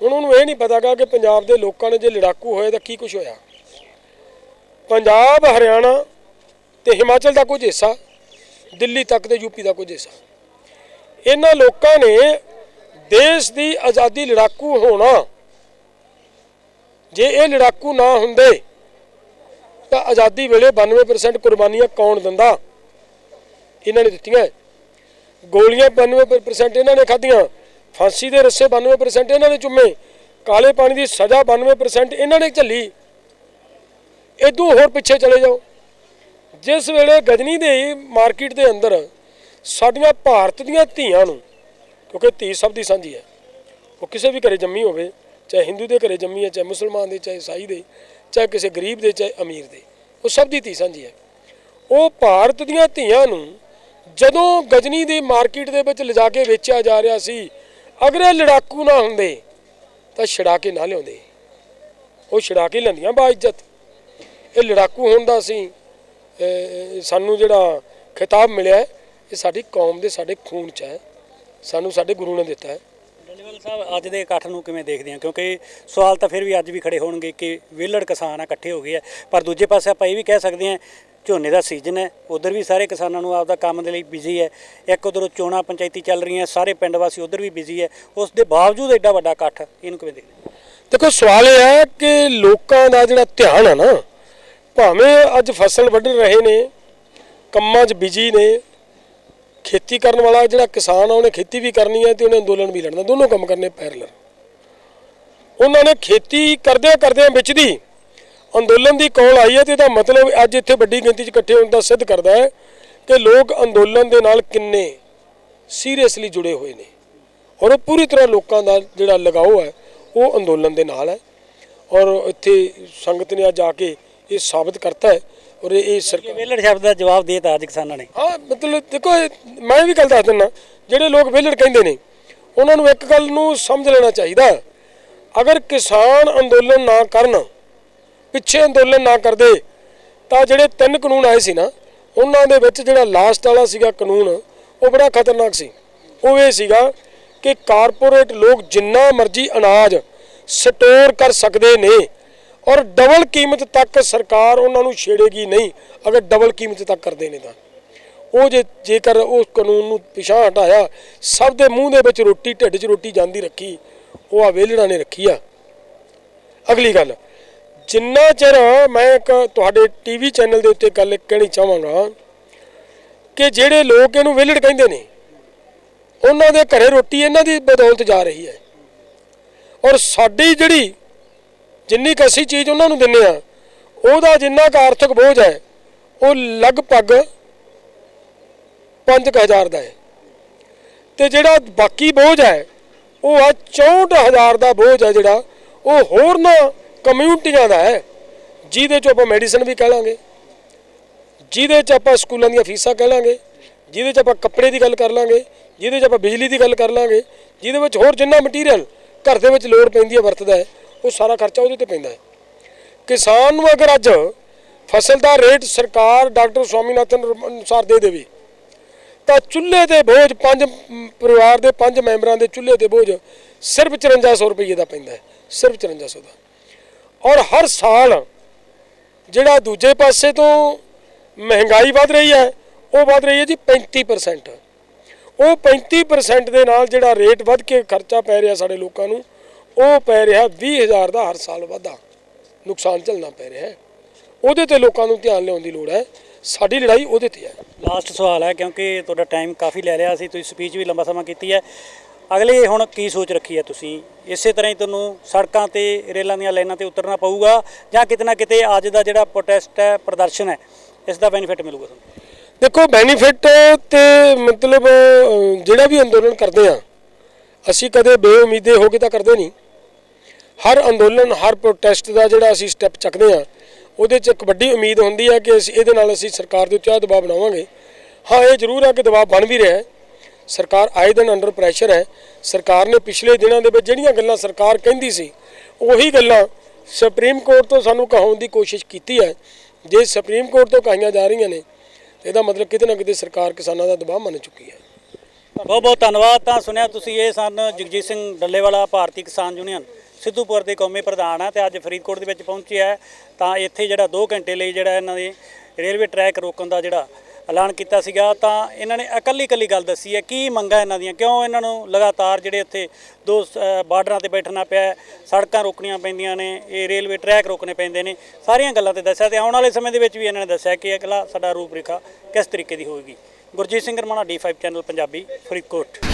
ਹੁਣ ਉਹਨੂੰ ਇਹ ਨਹੀਂ ਪਤਾਗਾ ਕਿ ਪੰਜਾਬ ਦੇ ਲੋਕਾਂ ਨੇ ਜੇ ਲੜਾਕੂ ਹੋਏ ਤਾਂ ਕੀ ਕੁਝ ਹੋਇਆ। ਪੰਜਾਬ, ਹਰਿਆਣਾ ਤੇ ਹਿਮਾਚਲ ਦਾ ਕੁਝ ਹਿੱਸਾ, ਦਿੱਲੀ ਤੱਕ ਤੇ ਯੂਪੀ ਦਾ ਕੁਝ ਹਿੱਸਾ। ਇਹਨਾਂ ਲੋਕਾਂ ਨੇ ਦੇਸ਼ ਦੀ ਆਜ਼ਾਦੀ ਲੜਾਕੂ ਹੋਣਾ, ਜੇ ਇਹ ਲੜਾਕੂ ਨਾ ਹੁੰਦੇ, ਤਾਂ ਆਜ਼ਾਦੀ ਵੇਲੇ 92% ਕੁਰਬਾਨੀਆਂ ਕੌਣ ਦਿੰਦਾ? ਇਹਨਾਂ ਨੇ ਦਿੱਤੀਆਂ। ਗੋਲੀਆਂ 92% ਇਹਨਾਂ ਨੇ ਖਾਧੀਆਂ। ਫਾਂਸੀ ਦੇ ਰੱਸੇ 92% ਇਹਨਾਂ ਨੇ ਚੁੰਮੇ। ਕਾਲੇ ਪਾਣੀ ਦੀ ਸਜ਼ਾ 92% ਇਹਨਾਂ ਨੇ ਝੱਲੀ। ਇਦੋਂ ਹੋਰ ਪਿੱਛੇ ਚਲੇ ਜਾਓ। ਜਿਸ ਵੇਲੇ ਗਜਨੀ ਦੇ ਮਾਰਕੀਟ ਦੇ ਅੰਦਰ ਸਾਡੀਆਂ ਭਾਰਤ ਦੀਆਂ ਧੀਆਂ ਨੂੰ, ਕਿਉਂਕਿ ਧੀ ਸਭ ਦੀ ਸਾਂਝੀ ਹੈ, ਉਹ ਕਿਸੇ ਵੀ ਘਰੇ ਜੰਮੀ ਹੋਵੇ, ਚਾਹੇ ਹਿੰਦੂ ਦੇ ਘਰੇ ਜੰਮੀ ਹੈ, ਚਾਹੇ ਮੁਸਲਮਾਨ ਦੇ, ਚਾਹੇ ਈਸਾਈ ਦੇ, ਚਾਹੇ ਕਿਸੇ ਗਰੀਬ ਦੇ, ਚਾਹੇ ਅਮੀਰ ਦੇ, ਉਹ ਸਭ ਦੀ ਧੀ ਸਾਂਝੀ ਹੈ। ਉਹ ਭਾਰਤ ਦੀਆਂ ਧੀਆਂ ਨੂੰ ਜਦੋਂ ਗਜਨੀ ਦੀ ਮਾਰਕੀਟ ਦੇ ਵਿੱਚ ਲਿਜਾ ਕੇ ਵੇਚਿਆ ਜਾ ਰਿਹਾ ਸੀ, ਅਗਰ ਇਹ ਲੜਾਕੂ ਨਾ ਹੁੰਦੇ, ਤਾਂ ਛੜਾ ਕੇ ਨਾ ਲਿਆਉਂਦੇ। ਉਹ ਛੜਾ ਕੇ ਲੈਂਦੀਆਂ ਬਾ ਇੱਜ਼ਤ। ਇਹ ਲੜਾਕੂ ਹੋਣ ਦਾ ਸੀ ਸਾਨੂੰ ਜਿਹੜਾ ਖਿਤਾਬ ਮਿਲਿਆ ਇਹ ਸਾਡੀ ਕੌਮ ਦੇ ਸਾਡੇ ਖੂਨ 'ਚ ਹੈ। ਸਾਨੂੰ ਸਾਡੇ ਗੁਰੂ ਨੇ ਦਿੱਤਾ ਹੈ। ਡੱਲੇਵਾਲ ਸਾਹਿਬ ਅੱਜ ਦੇ ਇਕੱਠ ਨੂੰ ਕਿਵੇਂ ਦੇਖਦੇ ਆ? ਕਿਉਂਕਿ ਸਵਾਲ ਤਾਂ ਫਿਰ ਵੀ ਅੱਜ ਵੀ ਖੜੇ ਹੋਣਗੇ ਕਿ ਵਿਹਲੜ ਕਿਸਾਨ ਆ ਇਕੱਠੇ ਹੋ ਗਏ ਆ। ਪਰ ਦੂਜੇ ਪਾਸੇ ਆਪਾਂ ਇਹ ਵੀ ਕਹਿ ਸਕਦੇ ਆ ਝੋਨੇ ਦਾ ਸੀਜ਼ਨ ਹੈ ਉਧਰ ਵੀ ਸਾਰੇ ਕਿਸਾਨਾਂ ਨੂੰ ਆਪਦਾ ਕੰਮ ਦੇ ਲਈ ਬਿਜ਼ੀ ਹੈ। ਇੱਕ ਉਧਰੋਂ ਚੋਣਾਂ ਪੰਚਾਇਤੀ ਚੱਲ ਰਹੀਆਂ ਸਾਰੇ ਪਿੰਡ ਵਾਸੀ ਉਧਰ ਵੀ ਬਿਜ਼ੀ ਹੈ। ਉਸ ਦੇ ਬਾਵਜੂਦ ਐਡਾ ਵੱਡਾ ਇਕੱਠ ਇਹਨੂੰ ਕਿਵੇਂ ਦੇਖਦੇ ਦੇਖੋ ਸਵਾਲ ਇਹ ਹੈ ਕਿ ਲੋਕਾਂ ਦਾ ਜਿਹੜਾ ਧਿਆਨ ਹੈ ਨਾ ਭਾਵੇਂ ਅੱਜ ਫਸਲ ਵੱਢ ਰਹੇ ਨੇ, ਕੰਮਾਂ 'ਚ ਬਿਜ਼ੀ ਨੇ, ਖੇਤੀ ਕਰਨ ਵਾਲਾ ਜਿਹੜਾ ਕਿਸਾਨ ਆ, ਉਹਨੇ ਖੇਤੀ ਵੀ ਕਰਨੀ ਹੈ ਤੇ ਉਹਨੇ ਅੰਦੋਲਨ ਵੀ ਲੜਨਾ, ਦੋਨੋਂ ਕੰਮ ਕਰਨੇ ਪੈਰਲਰ ਉਹਨਾਂ ਨੇ ਖੇਤੀ ਕਰਦਿਆਂ ਕਰਦਿਆਂ ਵਿੱਚ ਦੀ ਅੰਦੋਲਨ ਦੀ ਕਾਲ ਆਈ ਹੈ ਤੇ ਇਹਦਾ ਮਤਲਬ ਅੱਜ ਇੱਥੇ ਵੱਡੀ ਗਿਣਤੀ 'ਚ ਇਕੱਠੇ ਹੋਣ ਦਾ ਸਿੱਧ ਕਰਦਾ ਹੈ ਕਿ ਲੋਕ ਅੰਦੋਲਨ ਦੇ ਨਾਲ ਕਿੰਨੇ ਸੀਰੀਅਸਲੀ ਜੁੜੇ ਹੋਏ ਨੇ। ਔਰ ਉਹ ਪੂਰੀ ਤਰ੍ਹਾਂ ਲੋਕਾਂ ਦਾ ਜਿਹੜਾ ਲਗਾਓ ਹੈ, ਉਹ ਅੰਦੋਲਨ ਦੇ ਨਾਲ ਹੈ। ਔਰ ਇੱਥੇ ਸੰਗਤ ਨੇ ਅੱਜ ਆ ਕੇ ਇਹ ਸਾਬਤ ਕਰਤਾ ਹੈ ਔਰ ਇਹ ਸਰਕਾਰ ਵਿਹਲੜ ਸ਼ਬਦ ਦਾ ਜਵਾਬ ਦੇਤਾ ਅੱਜ ਕਿਸਾਨਾਂ ਨੇ ਹਾਂ ਮਤਲਬ ਦੇਖੋ ਮੈਂ ਵੀ ਗੱਲ ਦੱਸ ਦਿੰਦਾ ਜਿਹੜੇ ਲੋਕ ਵਿਹਲੜ ਕਹਿੰਦੇ ਨੇ ਉਹਨਾਂ ਨੂੰ ਇੱਕ ਗੱਲ ਨੂੰ ਸਮਝ ਲੈਣਾ ਚਾਹੀਦਾ। ਅਗਰ ਕਿਸਾਨ ਅੰਦੋਲਨ ਨਾ ਕਰਨ ਪਿੱਛੇ ਅੰਦੋਲਨ ਨਾ ਕਰਦੇ ਤਾਂ ਜਿਹੜੇ ਤਿੰਨ ਕਾਨੂੰਨ ਆਏ ਸੀ ਨਾ ਉਹਨਾਂ ਦੇ ਵਿੱਚ ਜਿਹੜਾ ਲਾਸਟ ਵਾਲਾ ਸੀਗਾ ਕਾਨੂੰਨ ਉਹ ਬੜਾ ਖਤਰਨਾਕ ਸੀ ਉਹ ਇਹ ਸੀਗਾ ਕਿ ਕਾਰਪੋਰੇਟ ਲੋਕ ਜਿੰਨਾ ਮਰਜ਼ੀ ਅਨਾਜ ਸਟੋਰ ਕਰ ਸਕਦੇ ਨੇ ਔਰ ਡਬਲ ਕੀਮਤ ਤੱਕ ਸਰਕਾਰ ਉਹਨਾਂ ਨੂੰ ਛੇੜੇਗੀ ਨਹੀਂ। ਅਗਰ ਡਬਲ ਕੀਮਤ ਤੱਕ ਕਰਦੇ ਨੇ ਤਾਂ। ਉਹ ਜੇ ਜੇਕਰ ਉਸ ਕਾਨੂੰਨ ਨੂੰ ਪਿਛਾਂਹ ਹਟਾਇਆ, ਸਭ ਦੇ ਮੂੰਹ ਦੇ ਵਿੱਚ ਰੋਟੀ, ਢਿੱਡ 'ਚ ਰੋਟੀ ਜਾਂਦੀ ਰੱਖੀ, ਉਹ ਆ ਵੇਲੜਾ ਨੇ ਰੱਖੀ ਆ। ਅਗਲੀ ਗੱਲ, ਜਿੰਨਾ ਚਿਰ ਮੈਂ ਇੱਕ ਤੁਹਾਡੇ ਟੀਵੀ ਚੈਨਲ ਦੇ ਉੱਤੇ ਗੱਲ ਕਹਿਣੀ ਚਾਹਾਂਗਾ, ਕਿ ਜਿਹੜੇ ਲੋਕ ਇਹਨੂੰ ਵਿਹਲੜ ਕਹਿੰਦੇ ਨੇ, ਉਹਨਾਂ ਦੇ ਘਰੇ ਰੋਟੀ ਇਹਨਾਂ ਦੀ ਬਦੌਲਤ ਜਾ ਰਹੀ ਹੈ। ਔਰ ਸਾਡੀ ਜਿਹੜੀ ਜਿੰਨੀ ਕੁ ਅਸੀਂ ਚੀਜ਼ ਉਹਨਾਂ ਨੂੰ ਦਿੰਨੇ ਆ ਉਹਦਾ ਜਿੰਨਾ ਕੁ ਆਰਥਿਕ ਬੋਝ ਹੈ, ਉਹ ਲਗਭਗ 5000 ਦਾ ਹੈ। ਤੇ ਜਿਹੜਾ ਬਾਕੀ ਬੋਝ ਹੈ, ਉਹ ਆ 64000 ਦਾ ਬੋਝ ਹੈ ਜਿਹੜਾ, ਉਹ ਹੋਰ ਨਾ ਕਮਿਊਨਿਟੀਆਂ ਦਾ ਹੈ, ਜਿਹਦੇ ਚ ਆਪਾਂ ਮੈਡੀਸਨ ਵੀ ਕਹਿ ਲਾਂਗੇ, ਜਿਹਦੇ ਚ ਆਪਾਂ ਸਕੂਲਾਂ ਦੀਆਂ ਫੀਸਾਂ ਕਹਿ ਲਾਂਗੇ, ਜਿਹਦੇ ਚ ਆਪਾਂ ਕੱਪੜੇ ਦੀ ਗੱਲ ਕਰ ਲਾਂਗੇ, ਜਿਹਦੇ ਚ ਆਪਾਂ ਬਿਜਲੀ ਦੀ ਗੱਲ ਕਰ ਲਾਂਗੇ, ਜਿਹਦੇ ਵਿੱਚ ਹੋਰ ਜਿੰਨਾ ਮਟੀਰੀਅਲ ਘਰ ਦੇ ਵਿੱਚ ਲੋੜ ਪੈਂਦੀ ਹੈ ਵਰਤਦਾ ਹੈ ਉਹ ਸਾਰਾ ਖਰਚਾ ਉਹਦੇ ਤੇ ਪੈਂਦਾ ਹੈ। ਕਿਸਾਨ ਨੂੰ ਅਗਰ ਅੱਜ ਫਸਲ ਦਾ ਰੇਟ ਸਰਕਾਰ ਡਾਕਟਰ ਸਵਾਮੀਨਾਥਨ ਅਨੁਸਾਰ ਦੇ ਦੇਵੇ, ਤਾਂ ਚੁੱਲ੍ਹੇ ਦੇ ਬੋਝ ਪੰਜ ਪਰਿਵਾਰ ਦੇ ਪੰਜ ਮੈਂਬਰਾਂ ਦੇ ਚੁੱਲ੍ਹੇ ਦੇ ਬੋਝ ਸਿਰਫ 5400 ਰੁਪਏ ਦਾ ਪੈਂਦਾ ਹੈ, ਸਿਰਫ 5400 ਦਾ। ਔਰ ਹਰ ਸਾਲ ਜਿਹੜਾ ਦੂਜੇ ਪਾਸੇ ਤੋਂ ਮਹਿੰਗਾਈ ਵੱਧ ਰਹੀ ਹੈ, ਉਹ ਵੱਧ ਰਹੀ ਹੈ ਜੀ 35% ਉਹ 35% ਦੇ ਨਾਲ ਜਿਹੜਾ ਰੇਟ ਵੱਧ ਕੇ ਖਰਚਾ ਪੈ ਰਿਹਾ ਸਾਡੇ ਲੋਕਾਂ ਨੂੰ ਉਹ ਪੈ ਰਿਹਾ 20000 ਦਾ ਹਰ ਸਾਲ ਵਾਧਾ। ਨੁਕਸਾਨ ਝੱਲਣਾ ਪੈ ਰਿਹਾ ਹੈ। ਉਹਦੇ ਤੇ ਲੋਕਾਂ ਨੂੰ ਧਿਆਨ ਲਿਆਉਣ ਦੀ ਲੋੜ ਹੈ। ਸਾਡੀ ਲੜਾਈ ਉਹਦੇ ਤੇ ਹੈ। ਲਾਸਟ ਸਵਾਲ ਹੈ ਕਿਉਂਕਿ ਤੁਹਾਡਾ ਟਾਈਮ ਕਾਫੀ ਲੈ ਲਿਆ ਸੀ ਤੁਸੀਂ ਸਪੀਚ ਵੀ ਲੰਬਾ ਸਮਾਂ ਕੀਤੀ ਹੈ। ਅਗਲੇ ਹੁਣ ਕੀ ਸੋਚ ਰੱਖੀ ਹੈ ਤੁਸੀਂ? ਇਸੇ ਤਰ੍ਹਾਂ ਹੀ ਤੁਹਾਨੂੰ ਸੜਕਾਂ ਤੇ ਰੇਲਾਂ ਦੀਆਂ ਲਾਈਨਾਂ ਤੇ ਉਤਰਨਾ ਪਊਗਾ ਜਾਂ ਕਿਤੇ ਨਾ ਕਿਤੇ ਅੱਜ ਦਾ ਜਿਹੜਾ ਪ੍ਰੋਟੈਸਟ ਹੈ ਪ੍ਰਦਰਸ਼ਨ ਹੈ ਇਸ ਦਾ ਬੈਨੀਫਿਟ ਮਿਲੂਗਾ ਤੁਹਾਨੂੰ? ਦੇਖੋ ਬੈਨੀਫਿਟ ਤੇ ਮਤਲਬ ਜਿਹੜਾ ਵੀ ਅੰਦੋਲਨ ਕਰਦੇ ਆ ਅਸੀਂ ਕਦੇ ਬੇਉਮੀਦੇ ਹੋ ਕੇ ਤਾਂ ਕਰਦੇ ਨਹੀਂ। ਹਰ ਅੰਦੋਲਨ, ਹਰ ਪ੍ਰੋਟੈਸਟ ਦਾ ਜਿਹੜਾ ਅਸੀਂ ਸਟੈਪ ਚੱਕਦੇ ਆ ਉਹਦੇ 'ਚ ਇੱਕ ਵੱਡੀ ਉਮੀਦ ਹੁੰਦੀ ਹੈ ਕਿ ਅਸੀਂ ਇਹਦੇ ਨਾਲ ਅਸੀਂ ਸਰਕਾਰ ਦੇ ਉੱਤੇ ਆ ਦਬਾਅ ਬਣਾਵਾਂਗੇ। ਹਾਂ, ਇਹ ਜ਼ਰੂਰ ਹੈ ਕਿ ਦਬਾਅ ਬਣ ਵੀ ਰਿਹਾ ਹੈ। ਸਰਕਾਰ ਆਏ ਦਿਨ ਅੰਡਰ ਪ੍ਰੈਸ਼ਰ ਹੈ। ਸਰਕਾਰ ਨੇ ਪਿਛਲੇ ਦਿਨਾਂ ਦੇ ਵਿੱਚ ਜਿਹੜੀਆਂ ਗੱਲਾਂ ਸਰਕਾਰ ਕਹਿੰਦੀ ਸੀ, ਉਹੀ ਗੱਲਾਂ ਸੁਪਰੀਮ ਕੋਰਟ ਤੋਂ ਸਾਨੂੰ ਕਹਾਉਣ ਦੀ ਕੋਸ਼ਿਸ਼ ਕੀਤੀ ਹੈ। ਜੇ ਸੁਪਰੀਮ ਕੋਰਟ ਤੋਂ ਕਹੀਆਂ ਜਾ ਰਹੀਆਂ ਨੇ ਇਹਦਾ ਮਤਲਬ ਕਿਤੇ ਨਾ ਕਿਤੇ ਸਰਕਾਰ ਕਿਸਾਨਾਂ ਦਾ ਦਬਾਅ ਮੰਨ ਚੁੱਕੀ ਹੈ। ਬਹੁਤ ਬਹੁਤ ਧੰਨਵਾਦ। ਤਾਂ ਸੁਣਿਆ ਤੁਸੀਂ ਇਹ ਸਨ ਜਗਜੀਤ ਸਿੰਘ ਡੱਲੇਵਾਲਾ, ਭਾਰਤੀ ਕਿਸਾਨ ਯੂਨੀਅਨ। ਸਿੱਧੂਪੁਰ ਦੇ ਕੌਮੀ ਪ੍ਰਧਾਨ ਹੈ ਤੇ ਅੱਜ ਫਰੀਦਕੋਟ ਦੇ ਵਿੱਚ ਪਹੁੰਚਿਆ ਤਾਂ ਇੱਥੇ ਜਿਹੜਾ 2 ਘੰਟੇ ਲਈ ਜਿਹੜਾ ਇਹਨਾਂ ਦੇ ਰੇਲਵੇ ਟਰੈਕ ਰੋਕਣ ਦਾ ਜਿਹੜਾ ਐਲਾਨ ਕੀਤਾ ਸੀਗਾ ਤਾਂ ਇਹਨਾਂ ਨੇ ਇਕੱਲੀ ਇਕੱਲੀ ਗੱਲ ਦੱਸੀ ਹੈ। ਕੀ ਮੰਗਾਂ ਇਹਨਾਂ ਦੀਆਂ? ਕਿਉਂ ਇਹਨਾਂ ਨੂੰ ਲਗਾਤਾਰ ਜਿਹੜੇ ਇੱਥੇ ਦੋ ਅ, ਬਾਰਡਰਾਂ ਤੇ ਬੈਠਣਾ ਪਿਆ ਸੜਕਾਂ ਰੋਕਣੀਆਂ ਪੈਂਦੀਆਂ ਨੇ ਇਹ ਰੇਲਵੇ ਟਰੈਕ ਰੋਕਣੇ ਪੈਂਦੇ ਨੇ। ਸਾਰੀਆਂ ਗੱਲਾਂ ਤੇ ਦੱਸਿਆ ਤੇ ਆਉਣ ਵਾਲੇ ਸਮੇਂ ਦੇ ਵਿੱਚ ਵੀ ਇਹਨਾਂ ਨੇ ਦੱਸਿਆ ਕਿ ਅਗਲਾ ਸਾਡਾ ਰੂਪਰੇਖਾ ਕਿਸ ਤਰੀਕੇ ਦੀ ਹੋਵੇਗੀ। Gurjeet Singh Ramana D5 channel Punjabi Faridkot.